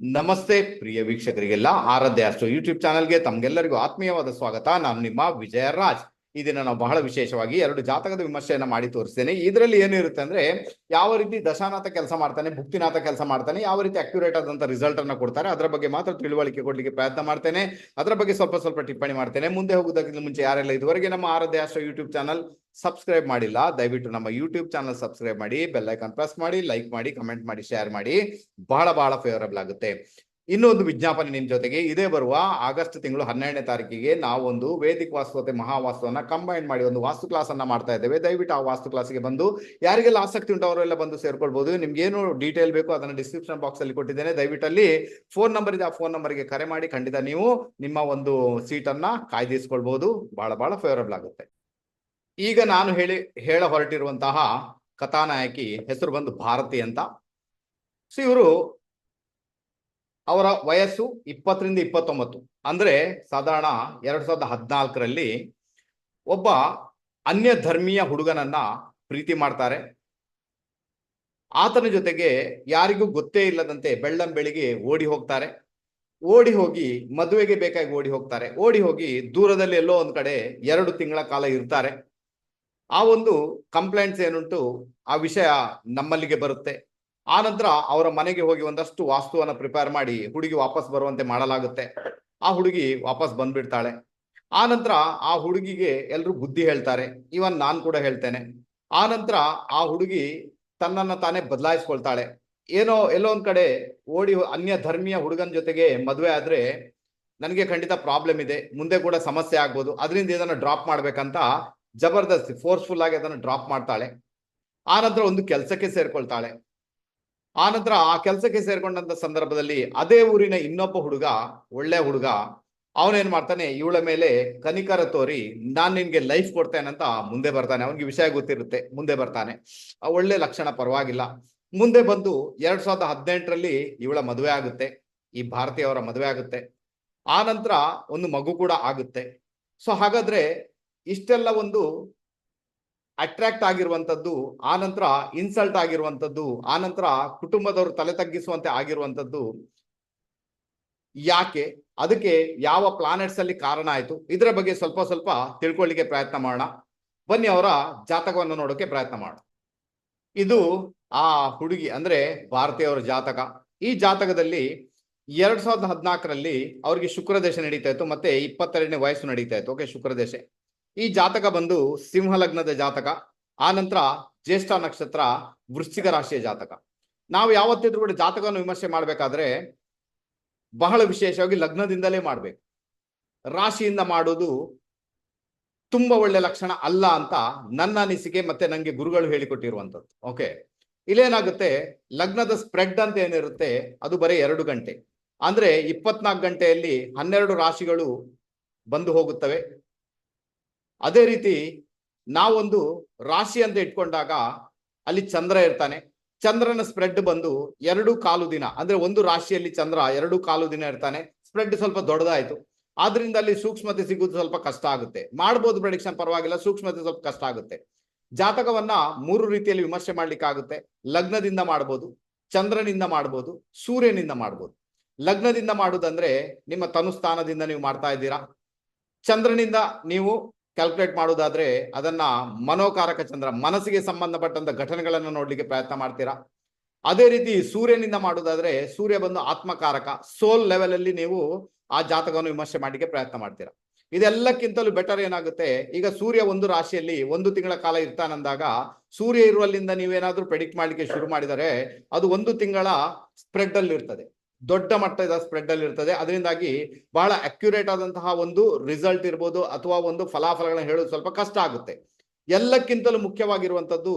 ನಮಸ್ತೆ ಪ್ರಿಯ ವೀಕ್ಷಕರಿಗೆಲ್ಲ ಆರಾಧ್ಯ ಅಷ್ಟು ಯೂಟ್ಯೂಬ್ ಚಾನಲ್ಗೆ ತಮ್ಗೆಲ್ಲರಿಗೂ ಆತ್ಮೀಯವಾದ ಸ್ವಾಗತ. ನಾನು ನಿಮ್ಮ ವಿಜಯ ರಾಜ್ ಈ ದಿನ ನಾವು ಬಹಳ ವಿಶೇಷವಾಗಿ ಎರಡು ಜಾತಕದ ವಿಮರ್ಶೆಯನ್ನು ಮಾಡಿ ತೋರಿಸ್ತೇನೆ. ಇದರಲ್ಲಿ ಏನಿರುತ್ತೆ ಅಂದ್ರೆ, ಯಾವ ರೀತಿ ದಶಾನಾಥ ಕೆಲಸ ಮಾಡ್ತಾನೆ, ಭುಕ್ತಿನಾಥ ಕೆಲಸ ಮಾಡ್ತಾನೆ, ಯಾವ ರೀತಿ ಅಕ್ಯುರೇಟ್ ಆದಂತ ರಿಸಲ್ಟ್ ಅನ್ನ ಕೊಡ್ತಾರೆ, ಅದರ ಬಗ್ಗೆ ಮಾತ್ರ ತಿಳುವಳಿಕೆ ಕೊಡ್ಲಿಕ್ಕೆ ಪ್ರಯತ್ನ ಮಾಡ್ತೇನೆ. ಅದರ ಬಗ್ಗೆ ಸ್ವಲ್ಪ ಸ್ವಲ್ಪ ಟಿಪ್ಪಣಿ ಮಾಡ್ತೇನೆ. ಮುಂದೆ ಹೋಗೋದಕ್ಕಿಂತ ಮುಂಚೆ ಯಾರೆಲ್ಲ ಇದುವರೆಗೆ ನಮ್ಮ ಆರಾಧ್ಯ ಅಷ್ಟ ಯೂಟ್ಯೂಬ್ ಚಾನಲ್ ಸಬ್ಸ್ಕ್ರೈಬ್ ಮಾಡಿಲ್ಲ, ದಯವಿಟ್ಟು ನಮ್ಮ ಯೂಟ್ಯೂಬ್ ಚಾನಲ್ ಸಬ್ಸ್ಕ್ರೈಬ್ ಮಾಡಿ ಬೆಲ್ ಐಕಾನ್ ಪ್ರೆಸ್ ಮಾಡಿ ಲೈಕ್ ಮಾಡಿ ಕಮೆಂಟ್ ಮಾಡಿ ಶೇರ್ ಮಾಡಿ. ಬಹಳ ಬಹಳ ಫೇವರಬಲ್ ಆಗುತ್ತೆ. ಇನ್ನೊಂದು ವಿಜ್ಞಾಪನೆ ನಿಮ್ಮ ಜೊತೆಗೆ. ಇದೇ ಬರುವ ಆಗಸ್ಟ್ ತಿಂಗಳು ಹನ್ನೆರಡನೇ ತಾರೀಕಿಗೆ ನಾವೊಂದು ವೇದಿಕ ವಾಸ್ತುವತೆ ಮಹಾವಾಸ್ತುವನ್ನು ಕಂಬೈನ್ ಮಾಡಿ ಒಂದು ವಾಸ್ತು ಕ್ಲಾಸ್ ಅನ್ನ ಮಾಡ್ತಾ ಇದ್ದೇವೆ. ದಯವಿಟ್ಟು ಆ ವಾಸ್ತು ಕ್ಲಾಸ್ಗೆ ಬಂದು ಯಾರಿಗೆಲ್ಲ ಆಸಕ್ತಿ ಉಂಟು ಅವರೆಲ್ಲ ಬಂದು ಸೇರ್ಕೊಳ್ಬಹುದು ನಿಮ್ಗೆ ಏನು ಡೀಟೇಲ್ ಬೇಕು ಅದನ್ನು ಡಿಸ್ಕ್ರಿಪ್ಷನ್ ಬಾಕ್ಸ್ ಅಲ್ಲಿ ಕೊಟ್ಟಿದ್ದೇನೆ. ದಯವಿಟ್ಟು ಅಲ್ಲಿ ಫೋನ್ ನಂಬರ್ ಇದೆ, ಆ ಫೋನ್ ನಂಬರ್ಗೆ ಕರೆ ಮಾಡಿ. ಖಂಡಿತ ನೀವು ನಿಮ್ಮ ಒಂದು ಸೀಟ್ ಅನ್ನ ಭಾಳ ಬಹಳ ಬಹಳ ಫೇವರಬಲ್ ಆಗುತ್ತೆ. ಈಗ ನಾನು ಹೇಳಿ, ಹೇಳ ಹೊರಟಿರುವಂತಹ ಕಥಾನಾಯಕಿ, ಹೆಸರು ಬಂದು ಭಾರತಿ ಅಂತ. ಸೊ ಇವರು ಅವರ ವಯಸ್ಸು ಇಪ್ಪತ್ತರಿಂದ ಇಪ್ಪತ್ತೊಂಬತ್ತು. ಅಂದ್ರೆ ಸಾಧಾರಣ ಎರಡ್ ಸಾವಿರದ ಹದಿನಾಲ್ಕರಲ್ಲಿ ಒಬ್ಬ ಅನ್ಯ ಧರ್ಮೀಯ ಹುಡುಗನನ್ನ ಪ್ರೀತಿ ಮಾಡ್ತಾರೆ. ಆತನ ಜೊತೆಗೆ ಯಾರಿಗೂ ಗೊತ್ತೇ ಇಲ್ಲದಂತೆ ಬೆಳ್ಳಂ ಬೆಳಿಗ್ಗೆ ಓಡಿ ಹೋಗ್ತಾರೆ. ಓಡಿ ಹೋಗಿ ಮದುವೆಗೆ ಬೇಕಾಗಿ ಓಡಿ ಹೋಗ್ತಾರೆ. ಓಡಿ ಹೋಗಿ ದೂರದಲ್ಲಿ ಎಲ್ಲೋ ಒಂದ್ ಕಡೆ ಎರಡು ತಿಂಗಳ ಕಾಲ ಇರ್ತಾರೆ. ಆ ಒಂದು ಕಂಪ್ಲೇಂಟ್ಸ್ ಏನುಂಟು ಆ ವಿಷಯ ನಮ್ಮಲ್ಲಿಗೆ ಬರುತ್ತೆ. ಆ ನಂತರ ಅವರ ಮನೆಗೆ ಹೋಗಿ ಒಂದಷ್ಟು ವಾಸ್ತುವನ್ನ ಪ್ರಿಪೇರ್ ಮಾಡಿ ಹುಡುಗಿ ವಾಪಸ್ ಬರುವಂತೆ ಮಾಡಲಾಗುತ್ತೆ. ಆ ಹುಡುಗಿ ವಾಪಸ್ ಬಂದ್ಬಿಡ್ತಾಳೆ. ಆ ನಂತರ ಆ ಹುಡುಗಿಗೆ ಎಲ್ಲರೂ ಬುದ್ಧಿ ಹೇಳ್ತಾರೆ. ಇವನ್ ನಾನು ಕೂಡ ಹೇಳ್ತೇನೆ. ಆ ನಂತರ ಆ ಹುಡುಗಿ ತನ್ನನ್ನ ತಾನೇ ಬದಲಾಯಿಸ್ಕೊಳ್ತಾಳೆ. ಏನೋ ಎಲ್ಲೋ ಒಂದ್ ಕಡೆ ಓಡಿ ಅನ್ಯ ಧರ್ಮೀಯ ಹುಡುಗನ ಜೊತೆಗೆ ಮದುವೆ ಆದ್ರೆ ನನಗೆ ಖಂಡಿತ ಪ್ರಾಬ್ಲಮ್ ಇದೆ. ಮುಂದೆ ಕೂಡ ಸಮಸ್ಯೆ ಆಗ್ಬೋದು. ಅದರಿಂದ ಇದನ್ನು ಡ್ರಾಪ್ ಮಾಡ್ಬೇಕಂತ ಜಬರ್ದಸ್ತಿ ಫೋರ್ಸ್ಫುಲ್ ಆಗಿ ಅದನ್ನು ಡ್ರಾಪ್ ಮಾಡ್ತಾಳೆ. ಆ ಒಂದು ಕೆಲಸಕ್ಕೆ ಸೇರ್ಕೊಳ್ತಾಳೆ. ಆ ನಂತರ ಆ ಕೆಲಸಕ್ಕೆ ಸೇರ್ಕೊಂಡಂತ ಸಂದರ್ಭದಲ್ಲಿ ಅದೇ ಊರಿನ ಇನ್ನೊಬ್ಬ ಹುಡುಗ, ಒಳ್ಳೆ ಹುಡುಗ, ಅವನೇನ್ ಮಾಡ್ತಾನೆ, ಇವಳ ಮೇಲೆ ಕನಿಕರ ತೋರಿ, ನಾನ್ ನಿನ್ಗೆ ಲೈಫ್ ಕೊಡ್ತೇನೆ ಅಂತ ಮುಂದೆ ಬರ್ತಾನೆ. ಅವನಿಗೆ ವಿಷಯ ಗೊತ್ತಿರುತ್ತೆ, ಮುಂದೆ ಬರ್ತಾನೆ. ಒಳ್ಳೆ ಲಕ್ಷಣ ಪರವಾಗಿಲ್ಲ. ಮುಂದೆ ಬಂದು ಎರಡ್ ಸಾವಿರದ ಹದಿನೆಂಟರಲ್ಲಿ ಇವಳ ಮದುವೆ ಆಗುತ್ತೆ, ಈ ಭಾರತೀಯವರ ಮದುವೆ ಆಗುತ್ತೆ. ಆ ನಂತರ ಒಂದು ಮಗು ಕೂಡ ಆಗುತ್ತೆ. ಸೊ ಹಾಗಾದ್ರೆ ಇಷ್ಟೆಲ್ಲ ಒಂದು ಅಟ್ರಾಕ್ಟ್ ಆಗಿರುವಂತದ್ದು ಆ ನಂತರ ಇನ್ಸಲ್ಟ್ ಆಗಿರುವಂತದ್ದು ಆ ನಂತರ ಕುಟುಂಬದವರು ತಲೆ ತಗ್ಗಿಸುವಂತೆ ಆಗಿರುವಂತದ್ದು ಯಾಕೆ? ಅದಕ್ಕೆ ಯಾವ ಪ್ಲಾನೆಟ್ಸ್ ಅಲ್ಲಿ ಕಾರಣ ಆಯಿತು? ಇದರ ಬಗ್ಗೆ ಸ್ವಲ್ಪ ಸ್ವಲ್ಪ ತಿಳ್ಕೊಳ್ಳಿಕ್ಕೆ ಪ್ರಯತ್ನ ಮಾಡೋಣ. ಬನ್ನಿ ಅವರ ಜಾತಕವನ್ನು ನೋಡೋಕೆ ಪ್ರಯತ್ನ ಮಾಡೋಣ. ಇದು ಆ ಹುಡುಗಿ, ಅಂದ್ರೆ ಭಾರತೀಯವರ ಜಾತಕ. ಈ ಜಾತಕದಲ್ಲಿ ಎರಡ್ ಸಾವಿರದ ಹದಿನಾಲ್ಕರಲ್ಲಿ ಅವ್ರಿಗೆ ಶುಕ್ರ ದೇಶ ನಡೀತಾ ಇತ್ತು, ಮತ್ತೆ ಇಪ್ಪತ್ತೆರಡನೇ ವಯಸ್ಸು ನಡೀತಾ ಇತ್ತು. ಓಕೆ ಶುಕ್ರ ದೇಶ ಈ ಜಾತಕ ಬಂದು ಸಿಂಹ ಲಗ್ನದ ಜಾತಕ, ಆ ನಂತರ ಜ್ಯೇಷ್ಠ ನಕ್ಷತ್ರ ವೃಶ್ಚಿಕ ರಾಶಿಯ ಜಾತಕ. ನಾವು ಯಾವತ್ತಿದ್ರು ಕೂಡ ಜಾತಕವನ್ನು ವಿಮರ್ಶೆ ಮಾಡ್ಬೇಕಾದ್ರೆ ಬಹಳ ವಿಶೇಷವಾಗಿ ಲಗ್ನದಿಂದಲೇ ಮಾಡ್ಬೇಕು. ರಾಶಿಯಿಂದ ಮಾಡೋದು ತುಂಬಾ ಒಳ್ಳೆ ಲಕ್ಷಣ ಅಲ್ಲ ಅಂತ ನನ್ನ ಅನಿಸಿಕೆ ಮತ್ತೆ ನಂಗೆ ಗುರುಗಳು ಹೇಳಿಕೊಟ್ಟಿರುವಂಥದ್ದು. ಓಕೆ ಇಲ್ಲೇನಾಗುತ್ತೆ, ಲಗ್ನದ ಸ್ಪ್ರೆಡ್ ಅಂತ ಏನಿರುತ್ತೆ, ಅದು ಬರೀ ಎರಡು ಗಂಟೆ. ಅಂದ್ರೆ ಇಪ್ಪತ್ನಾಲ್ಕು ಗಂಟೆಯಲ್ಲಿ ಹನ್ನೆರಡು ರಾಶಿಗಳು ಬಂದು ಹೋಗುತ್ತವೆ. ಅದೇ ರೀತಿ ನಾವೊಂದು ರಾಶಿ ಅಂತ ಇಟ್ಕೊಂಡಾಗ ಅಲ್ಲಿ ಚಂದ್ರ ಇರ್ತಾನೆ. ಚಂದ್ರನ ಸ್ಪ್ರೆಡ್ ಬಂದು ಎರಡು ಕಾಲು ದಿನ, ಅಂದ್ರೆ ಒಂದು ರಾಶಿಯಲ್ಲಿ ಚಂದ್ರ ಎರಡು ಕಾಲು ದಿನ ಇರ್ತಾನೆ. ಸ್ಪ್ರೆಡ್ ಸ್ವಲ್ಪ ದೊಡ್ಡದಾಯ್ತು. ಆದ್ರಿಂದ ಅಲ್ಲಿ ಸೂಕ್ಷ್ಮತೆ ಸಿಗುವುದು ಸ್ವಲ್ಪ ಕಷ್ಟ ಆಗುತ್ತೆ. ಮಾಡ್ಬೋದು ಪ್ರೆಡಿಕ್ಷನ್ ಪರವಾಗಿಲ್ಲ, ಸೂಕ್ಷ್ಮತೆ ಸ್ವಲ್ಪ ಕಷ್ಟ ಆಗುತ್ತೆ. ಜಾತಕವನ್ನ ಮೂರು ರೀತಿಯಲ್ಲಿ ವಿಮರ್ಶೆ ಮಾಡ್ಲಿಕ್ಕಾಗುತ್ತೆ ಲಗ್ನದಿಂದ ಮಾಡ್ಬೋದು, ಚಂದ್ರನಿಂದ ಮಾಡ್ಬೋದು, ಸೂರ್ಯನಿಂದ ಮಾಡ್ಬೋದು. ಲಗ್ನದಿಂದ ಮಾಡುದಂದ್ರೆ ನಿಮ್ಮ ತನುಸ್ಥಾನದಿಂದ ನೀವು ಮಾಡ್ತಾ ಇದ್ದೀರಾ? ಚಂದ್ರನಿಂದ ನೀವು ಕ್ಯಾಲ್ಕುಲೇಟ್ ಮಾಡೋದಾದ್ರೆ ಅದನ್ನ ಮನೋಕಾರಕ ಚಂದ್ರ, ಮನಸ್ಸಿಗೆ ಸಂಬಂಧಪಟ್ಟಂತ ಘಟನೆಗಳನ್ನು ನೋಡ್ಲಿಕ್ಕೆ ಪ್ರಯತ್ನ ಮಾಡ್ತೀರಾ? ಅದೇ ರೀತಿ ಸೂರ್ಯನಿಂದ ಮಾಡುವುದಾದ್ರೆ ಸೂರ್ಯ ಬಂದು ಆತ್ಮಕಾರಕ ಸೋಲ್ ಲೆವೆಲ್ ಅಲ್ಲಿ ನೀವು ಆ ಜಾತಕವನ್ನು ವಿಮರ್ಶೆ ಮಾಡಲಿಕ್ಕೆ ಪ್ರಯತ್ನ ಮಾಡ್ತೀರಾ. ಇದೆಲ್ಲಕ್ಕಿಂತಲೂ ಬೆಟರ್ ಏನಾಗುತ್ತೆ? ಈಗ ಸೂರ್ಯ ಒಂದು ರಾಶಿಯಲ್ಲಿ ಒಂದು ತಿಂಗಳ ಕಾಲ ಇರ್ತಾನಂದಾಗ ಸೂರ್ಯ ಇರುವಲ್ಲಿಂದ ನೀವೇನಾದ್ರೂ ಪ್ರೆಡಿಕ್ಟ್ ಮಾಡ್ಲಿಕ್ಕೆ ಶುರು ಮಾಡಿದರೆ ಅದು ಒಂದು ತಿಂಗಳ ಸ್ಪ್ರೆಡ್ ಅಲ್ಲಿ ಇರ್ತದೆ ದೊಡ್ಡ ಮಟ್ಟದ ಸ್ಪ್ರೆಡ್ ಅಲ್ಲಿ ಇರ್ತದೆ. ಅದರಿಂದಾಗಿ ಬಹಳ ಅಕ್ಯುರೇಟ್ ಆದಂತಹ ಒಂದು ರಿಸಲ್ಟ್ ಇರ್ಬೋದು ಅಥವಾ ಒಂದು ಫಲಾಫಲಗಳನ್ನ ಹೇಳೋದು ಸ್ವಲ್ಪ ಕಷ್ಟ ಆಗುತ್ತೆ. ಎಲ್ಲಕ್ಕಿಂತಲೂ ಮುಖ್ಯವಾಗಿರುವಂತದ್ದು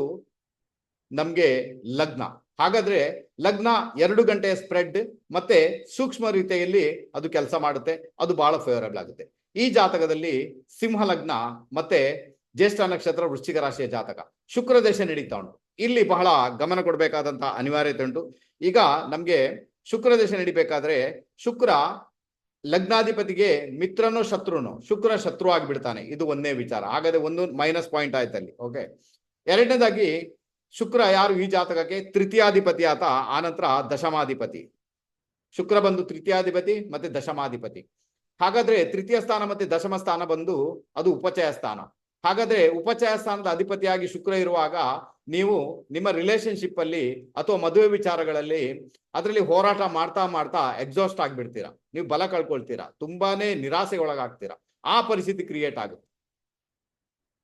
ನಮ್ಗೆ ಲಗ್ನ. ಹಾಗಾದ್ರೆ ಲಗ್ನ ಎರಡು ಗಂಟೆಯ ಸ್ಪ್ರೆಡ್ ಮತ್ತೆ ಸೂಕ್ಷ್ಮ ರೀತಿಯಲ್ಲಿ ಅದು ಕೆಲಸ ಮಾಡುತ್ತೆ. ಅದು ಬಹಳ ಫೇವರಬಲ್ ಆಗುತ್ತೆ. ಈ ಜಾತಕದಲ್ಲಿ ಸಿಂಹ ಲಗ್ನ ಮತ್ತೆ ಜ್ಯೇಷ್ಠ ನಕ್ಷತ್ರ ವೃಶ್ಚಿಕ ರಾಶಿಯ ಜಾತಕ. ಶುಕ್ರ ದೇಶ ನಡೀತಾ ಉಂಟು. ಇಲ್ಲಿ ಬಹಳ ಗಮನ ಕೊಡಬೇಕಾದಂತಹ ಅನಿವಾರ್ಯತೆ ಉಂಟು. ಈಗ ನಮ್ಗೆ ಶುಕ್ರ ದಶೆ ನಡಿಬೇಕಾದ್ರೆ ಶುಕ್ರ ಲಗ್ನಾಧಿಪತಿಗೆ ಮಿತ್ರನೋ ಶತ್ರುನೋ ಶುಕ್ರ ಶತ್ರು ಆಗಿಬಿಡ್ತಾನೆ. ಇದು ಒಂದೇ ವಿಚಾರ. ಹಾಗಾದ್ರೆ ಒಂದು ಮೈನಸ್ ಪಾಯಿಂಟ್ ಆಯ್ತಲ್ಲಿ ಓಕೆ ಎರಡನೇದಾಗಿ ಶುಕ್ರ ಯಾರು ಈ ಜಾತಕಕ್ಕೆ? ತೃತೀಯಾಧಿಪತಿ ಆತ. ಆನಂತರ ದಶಮಾಧಿಪತಿ. ಶುಕ್ರ ಬಂದು ತೃತೀಯಾಧಿಪತಿ ಮತ್ತೆ ದಶಮಾಧಿಪತಿ. ಹಾಗಾದ್ರೆ ತೃತೀಯ ಸ್ಥಾನ ಮತ್ತೆ ದಶಮ ಸ್ಥಾನ ಬಂದು ಅದು ಉಪಚಯ ಸ್ಥಾನ. ಹಾಗಾದ್ರೆ ಉಪಚಯ ಸ್ಥಾನದ ಅಧಿಪತಿಯಾಗಿ ಶುಕ್ರ ಇರುವಾಗ ನೀವು ನಿಮ್ಮ ರಿಲೇಶನ್ಶಿಪ್ ಅಲ್ಲಿ ಅಥವಾ ಮದುವೆ ವಿಚಾರಗಳಲ್ಲಿ ಅದರಲ್ಲಿ ಹೋರಾಟ ಮಾಡ್ತಾ ಮಾಡ್ತಾ ಎಕ್ಸಾಸ್ಟ್ ಆಗಿಬಿಡ್ತೀರಾ? ನೀವು ಬಲ ಕಳ್ಕೊಳ್ತೀರಾ? ತುಂಬಾನೇ ನಿರಾಸೆ ಒಳಗಾಗ್ತೀರಾ ಆ ಪರಿಸ್ಥಿತಿ ಕ್ರಿಯೇಟ್ ಆಗುತ್ತೆ.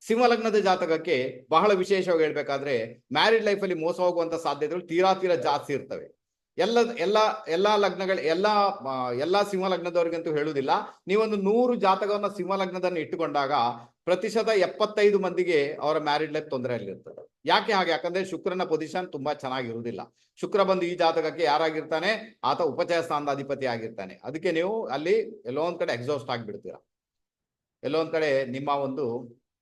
ಸಿಂಹಲಗ್ನದ ಜಾತಕಕ್ಕೆ ಬಹಳ ವಿಶೇಷವಾಗಿ ಹೇಳ್ಬೇಕಾದ್ರೆ ಮ್ಯಾರಿಡ್ ಲೈಫ್ ಅಲ್ಲಿ ಮೋಸ ಹೋಗುವಂತ ಸಾಧ್ಯತೆಗಳು ತೀರಾ ತೀರಾ ಜಾಸ್ತಿ ಇರ್ತವೆ. ಎಲ್ಲ ಎಲ್ಲ, ಎಲ್ಲಾ ಲಗ್ನಗಳ, ಎಲ್ಲಾ ಎಲ್ಲಾ ಸಿಂಹ ಲಗ್ನದವರಿಗಂತೂ ಹೇಳುವುದಿಲ್ಲ. ನೀವೊಂದು ನೂರು ಜಾತಕವನ್ನ ಸಿಂಹ ಲಗ್ನದನ್ನ ಇಟ್ಟುಕೊಂಡಾಗ ಪ್ರತಿಶತ ಎಪ್ಪತ್ತೈದು ಮಂದಿಗೆ ಅವರ ಮ್ಯಾರಿಡ್ ಲೈಫ್ ತೊಂದರೆಯಲ್ಲಿರ್ತದೆ ಯಾಕೆ ಹಾಗೆ? ಯಾಕಂದ್ರೆ ಶುಕ್ರನ ಪೊಸಿಷನ್ ತುಂಬಾ ಚೆನ್ನಾಗಿರುವುದಿಲ್ಲ. ಶುಕ್ರ ಬಂದು ಈ ಜಾತಕಕ್ಕೆ ಯಾರಾಗಿರ್ತಾನೆ? ಆತ ಉಪಚಯ ಸ್ಥಾನದ ಅಧಿಪತಿ ಆಗಿರ್ತಾನೆ. ಅದಕ್ಕೆ ನೀವು ಅಲ್ಲಿ ಎಲ್ಲೋ ಒಂದ್ ಕಡೆ ಎಕ್ಸಾಸ್ಟ್ ಆಗಿಬಿಡ್ತೀರಾ. ಎಲ್ಲೋ ಒಂದ್ ಕಡೆ ನಿಮ್ಮ ಒಂದು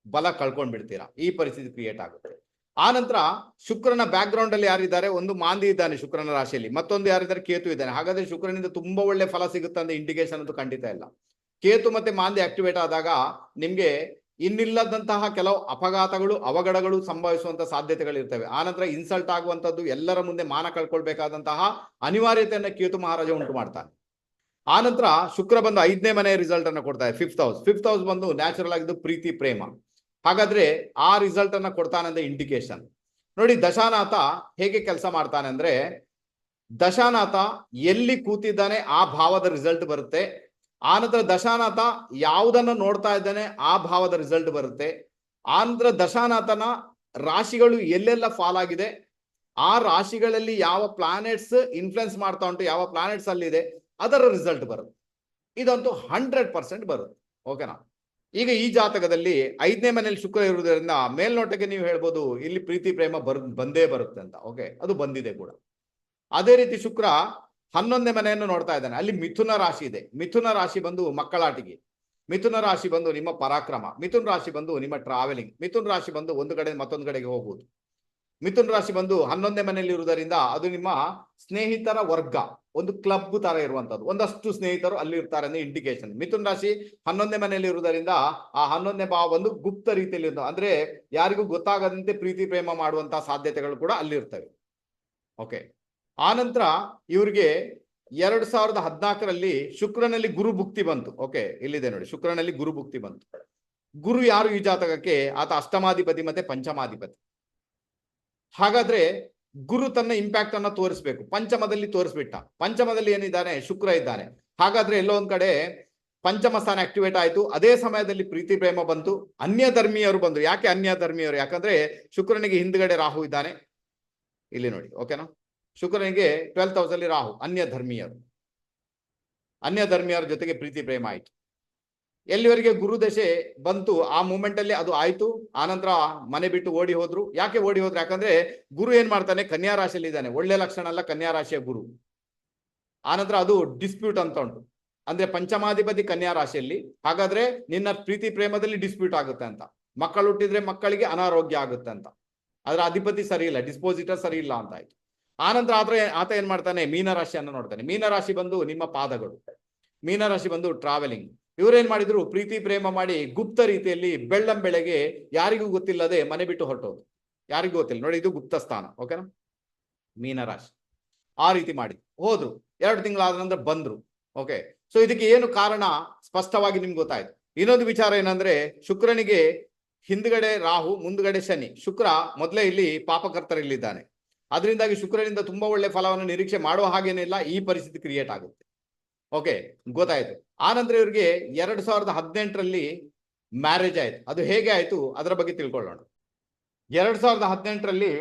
ಬಲ ಕಳ್ಕೊಂಡ್ಬಿಡ್ತೀರಾ. ಈ ಪರಿಸ್ಥಿತಿ ಕ್ರಿಯೇಟ್ ಆಗುತ್ತೆ. ಆ ನಂತರ ಶುಕ್ರನ ಬ್ಯಾಕ್ ಅಲ್ಲಿ ಯಾರಿದ್ದಾರೆ? ಒಂದು ಮಾಂದಿ ಇದ್ದಾನೆ ಶುಕ್ರನ ರಾಶಿಯಲ್ಲಿ. ಮತ್ತೊಂದು ಯಾರಿದ್ದಾರೆ? ಕೇತು ಇದ್ದಾನೆ. ಹಾಗಾದ್ರೆ ಶುಕ್ರನಿಂದ ತುಂಬಾ ಒಳ್ಳೆ ಫಲ ಸಿಗುತ್ತೆ ಅಂತ ಇಂಡಿಕೇಶನ್ ಅಂತೂ ಖಂಡಿತ ಇಲ್ಲ. ಕೇತು ಮತ್ತೆ ಮಾಂದಿ ಆಕ್ಟಿವೇಟ್ ಆದಾಗ ನಿಮ್ಗೆ ಇನ್ನಿಲ್ಲದಂತಹ ಕೆಲವು ಅಪಘಾತಗಳು, ಅವಘಡಗಳು ಸಂಭವಿಸುವಂತ ಸಾಧ್ಯತೆಗಳು ಇರ್ತವೆ ಆನಂತರ ಇನ್ಸಲ್ಟ್ ಆಗುವಂತದ್ದು ಎಲ್ಲರ ಮುಂದೆ ಮಾನ ಕಳ್ಕೊಳ್ಬೇಕಾದಂತಹ ಅನಿವಾರ್ಯತೆಯನ್ನ ಕೇತು ಮಹಾರಾಜ ಉಂಟು ಮಾಡ್ತಾನೆ. ಆನಂತರ ಶುಕ್ರ ಬಂದು ಐದನೇ ಮನೆ ರಿಸಲ್ಟ್ ಅನ್ನು ಕೊಡ್ತಾರೆ ಫಿಫ್ತ್ ಹೌಸ್ ಫಿಫ್ತ್ ಹೌಸ್ ಬಂದು ನ್ಯಾಚುರಲ್ ಆಗಿದ್ದು ಪ್ರೀತಿ, ಪ್ರೇಮ. ಹಾಗಾದ್ರೆ ಆ ರಿಸಲ್ಟ್ ಅನ್ನ ಕೊಡ್ತಾನೆ ಇಂಡಿಕೇಶನ್ ನೋಡಿ, ದಶಾನಾಥ ಹೇಗೆ ಕೆಲಸ ಮಾಡ್ತಾನೆ ಅಂದ್ರೆ, ದಶಾನಾಥ ಎಲ್ಲಿ ಕೂತಿದ್ದಾನೆ ಆ ಭಾವದ ರಿಸಲ್ಟ್ ಬರುತ್ತೆ. ಆನಂತರ ದಶಾನಾಥ ಯಾವುದನ್ನ ನೋಡ್ತಾ ಇದ್ದಾನೆ ಆ ಭಾವದ ರಿಸಲ್ಟ್ ಬರುತ್ತೆ. ಆನಂತರ ದಶಾನಾಥನ ರಾಶಿಗಳು ಎಲ್ಲೆಲ್ಲ ಫಾಲ್ ಆಗಿದೆ. ಆ ರಾಶಿಗಳಲ್ಲಿ ಯಾವ ಪ್ಲಾನೆಟ್ಸ್ ಇನ್ಫ್ಲುಯೆನ್ಸ್ ಮಾಡ್ತಾ ಉಂಟು, ಯಾವ ಪ್ಲಾನೆಟ್ಸ್ ಅಲ್ಲಿದೆ, ಅದರ ರಿಸಲ್ಟ್ ಬರುತ್ತೆ. ಇದಂತೂ ಹಂಡ್ರೆಡ್ ಪರ್ಸೆಂಟ್ ಬರುತ್ತೆ. ಓಕೆನಾ ಈಗ ಈ ಜಾತಕದಲ್ಲಿ ಐದನೇ ಮನೇಲಿ ಶುಕ್ರ ಇರುವುದರಿಂದ ಮೇಲ್ನೋಟಕ್ಕೆ ನೀವು ಹೇಳ್ಬೋದು ಇಲ್ಲಿ ಪ್ರೀತಿ, ಪ್ರೇಮ ಬರ್, ಬಂದೇ ಬರುತ್ತೆ ಅಂತ. ಓಕೆ ಅದು ಬಂದಿದೆ ಕೂಡ. ಅದೇ ರೀತಿ ಶುಕ್ರ ಹನ್ನೊಂದನೇ ಮನೆಯನ್ನು ನೋಡ್ತಾ ಇದ್ದಾನೆ. ಅಲ್ಲಿ ಮಿಥುನ ರಾಶಿ ಇದೆ. ಮಿಥುನ ರಾಶಿ ಬಂದು ಮಕ್ಕಳಾಟಿಗೆ ಮಿಥುನ ರಾಶಿ ಬಂದು ನಿಮ್ಮ ಪರಾಕ್ರಮ. ಮಿಥುನ್ ರಾಶಿ ಬಂದು ನಿಮ್ಮ ಟ್ರಾವೆಲಿಂಗ್ ಮಿಥುನ್ ರಾಶಿ ಬಂದು ಒಂದು ಕಡೆ ಮತ್ತೊಂದು ಕಡೆಗೆ ಹೋಗುವುದು. ಮಿಥುನ್ ರಾಶಿ ಬಂದು ಹನ್ನೊಂದನೇ ಮನೆಯಲ್ಲಿ ಇರುವುದರಿಂದ ಅದು ನಿಮ್ಮ ಸ್ನೇಹಿತರ ವರ್ಗ, ಒಂದು ಕ್ಲಬ್ ತರ ಇರುವಂತದ್ದು ಒಂದಷ್ಟು ಸ್ನೇಹಿತರು ಅಲ್ಲಿ ಇರ್ತಾರೆ ಅನ್ನೋ ಇಂಡಿಕೇಶನ್ ಮಿಥುನ್ ರಾಶಿ ಹನ್ನೊಂದನೇ ಮನೆಯಲ್ಲಿ ಇರುವುದರಿಂದ ಆ ಹನ್ನೊಂದನೇ ಭಾವ ಒಂದು ಗುಪ್ತ ರೀತಿಯಲ್ಲಿ. ಅಂದ್ರೆ ಯಾರಿಗೂ ಗೊತ್ತಾಗದಂತೆ ಪ್ರೀತಿ ಪ್ರೇಮ ಮಾಡುವಂತಹ ಸಾಧ್ಯತೆಗಳು ಕೂಡ ಅಲ್ಲಿ ಇರ್ತವೆ. ಓಕೆ ಆನಂತರ ಇವ್ರಿಗೆ ಎರಡ್ ಸಾವಿರದ ಹದಿನಾಲ್ಕರಲ್ಲಿ ಶುಕ್ರನಲ್ಲಿ ಗುರು ಭುಕ್ತಿ ಬಂತು. ಓಕೆ ಇಲ್ಲಿದೆ ನೋಡಿ. ಶುಕ್ರನಲ್ಲಿ ಗುರು ಭುಕ್ತಿ ಬಂತು. ಗುರು ಯಾರು ಈ ಜಾತಕಕ್ಕೆ? ಆತ ಅಷ್ಟಮಾಧಿಪತಿ ಮತ್ತೆ ಪಂಚಮಾಧಿಪತಿ. ಹಾಗಾದ್ರೆ ಗುರು ತನ್ನ ಇಂಪ್ಯಾಕ್ಟ್ ಅನ್ನ ತೋರಿಸ್ಬೇಕು. ಪಂಚಮದಲ್ಲಿ ತೋರಿಸ್ಬಿಟ್ಟ. ಪಂಚಮದಲ್ಲಿ ಏನಿದ್ದಾನೆ? ಶುಕ್ರ ಇದ್ದಾನೆ. ಹಾಗಾದ್ರೆ ಎಲ್ಲೋ ಒಂದ್ ಕಡೆ ಪಂಚಮ ಸ್ಥಾನ ಆಕ್ಟಿವೇಟ್ ಆಯ್ತು. ಅದೇ ಸಮಯದಲ್ಲಿ ಪ್ರೀತಿ ಪ್ರೇಮ ಬಂತು. ಅನ್ಯ ಧರ್ಮೀಯರು ಬಂದ್ರು. ಯಾಕೆ ಅನ್ಯ ಧರ್ಮೀಯರು? ಯಾಕಂದ್ರೆ ಶುಕ್ರನಿಗೆ ಹಿಂದ್ಗಡೆ ರಾಹು ಇದ್ದಾನೆ. ಇಲ್ಲಿ ನೋಡಿ ಓಕೆನಾ ಶುಕ್ರನಿಗೆ ಟ್ವೆಲ್ತ್ ಹೌಸ್ ಅಲ್ಲಿ ರಾಹು, ಅನ್ಯ ಧರ್ಮೀಯರು. ಅನ್ಯ ಧರ್ಮೀಯರ ಜೊತೆಗೆ ಪ್ರೀತಿ ಪ್ರೇಮ ಆಯ್ತು. ಎಲ್ಲಿವರೆಗೆ ಗುರುದಶೆ ಬಂತು, ಆ ಮೂಮೆಂಟ್ ಅಲ್ಲಿ ಅದು ಆಯ್ತು. ಆನಂತರ ಮನೆ ಬಿಟ್ಟು ಓಡಿ ಹೋದ್ರು. ಯಾಕೆ ಓಡಿ ಹೋದ್ರು? ಯಾಕಂದ್ರೆ ಗುರು ಏನ್ ಮಾಡ್ತಾನೆ? ಕನ್ಯಾ ರಾಶಿಯಲ್ಲಿ ಇದ್ದಾನೆ. ಒಳ್ಳೆ ಲಕ್ಷಣ ಅಲ್ಲ ಕನ್ಯಾ ರಾಶಿಯ ಗುರು. ಆನಂತರ ಅದು ಡಿಸ್ಪ್ಯೂಟ್ ಅಂತ ಉಂಟು. ಅಂದ್ರೆ ಪಂಚಮಾಧಿಪತಿ ಕನ್ಯಾ ರಾಶಿಯಲ್ಲಿ. ಹಾಗಾದ್ರೆ ನಿನ್ನ ಪ್ರೀತಿ ಪ್ರೇಮದಲ್ಲಿ ಡಿಸ್ಪ್ಯೂಟ್ ಆಗುತ್ತೆ ಅಂತ. ಮಕ್ಕಳು ಹುಟ್ಟಿದ್ರೆ ಮಕ್ಕಳಿಗೆ ಅನಾರೋಗ್ಯ ಆಗುತ್ತೆ ಅಂತ. ಅದರ ಅಧಿಪತಿ ಸರಿ ಇಲ್ಲ ಡಿಸ್ಪೋಸಿಟರ್ ಸರಿ ಇಲ್ಲ ಅಂತ ಆಯ್ತು. ಆನಂತರ ಆದ್ರೆ ಆತ ಏನ್ ಮಾಡ್ತಾನೆ? ಮೀನರಾಶಿಯನ್ನು ನೋಡ್ತಾನೆ. ಮೀನರಾಶಿ ಬಂದು ನಿಮ್ಮ ಪಾದಗಳು. ಮೀನರಾಶಿ ಬಂದು ಟ್ರಾವೆಲಿಂಗ್ ಇವ್ರೇನ್ ಮಾಡಿದ್ರು? ಪ್ರೀತಿ, ಪ್ರೇಮ ಮಾಡಿ ಗುಪ್ತ ರೀತಿಯಲ್ಲಿ ಬೆಳ್ಳಂ ಬೆಳೆಗೆ ಯಾರಿಗೂ ಗೊತ್ತಿಲ್ಲದೆ ಮನೆ ಬಿಟ್ಟು ಹೊರಟೋದು ಯಾರಿಗೂ ಗೊತ್ತಿಲ್ಲ. ನೋಡಿ, ಇದು ಗುಪ್ತ ಸ್ಥಾನ ಓಕೆನಾ ಮೀನರಾಶಿ. ಆ ರೀತಿ ಮಾಡಿ. ಹೋದ್ರು. ಎರಡು ತಿಂಗಳಾದ ನಂತರ ಬಂದ್ರು ಓಕೆ ಸೊ ಇದಕ್ಕೆ ಏನು ಕಾರಣ? ಸ್ಪಷ್ಟವಾಗಿ ನಿಮ್ಗೆ ಗೊತ್ತಾಯ್ತು. ಇನ್ನೊಂದು ವಿಚಾರ ಏನಂದ್ರೆ, ಶುಕ್ರನಿಗೆ ಹಿಂದ್ಗಡೆ ರಾಹು, ಮುಂದ್ಗಡೆ ಶನಿ. ಶುಕ್ರ ಮೊದಲೇ ಇಲ್ಲಿ ಪಾಪಕರ್ತರಲ್ಲಿದ್ದಾನೆ. ಅದರಿಂದಾಗಿ ಶುಕ್ರನಿಂದ ತುಂಬಾ ಒಳ್ಳೆ ಫಲವನ್ನು ನಿರೀಕ್ಷೆ ಮಾಡುವ ಹಾಗೇನಿಲ್ಲ. ಈ ಪರಿಸ್ಥಿತಿ ಕ್ರಿಯೇಟ್ ಆಗುತ್ತೆ. ಓಕೆ ಗೊತ್ತಾಯ್ತು. ಆನಂತರ ಇವ್ರಿಗೆ ಎರಡ್ ಸಾವಿರದ ಹದಿನೆಂಟರಲ್ಲಿ ಮ್ಯಾರೇಜ್ ಆಯ್ತು. ಅದು ಹೇಗೆ ಆಯ್ತು? ಅದರ ಬಗ್ಗೆ ತಿಳ್ಕೊಳ್ಳೋಣ. ಎರಡ್ ಸಾವಿರದ ಹದಿನೆಂಟರಲ್ಲಿ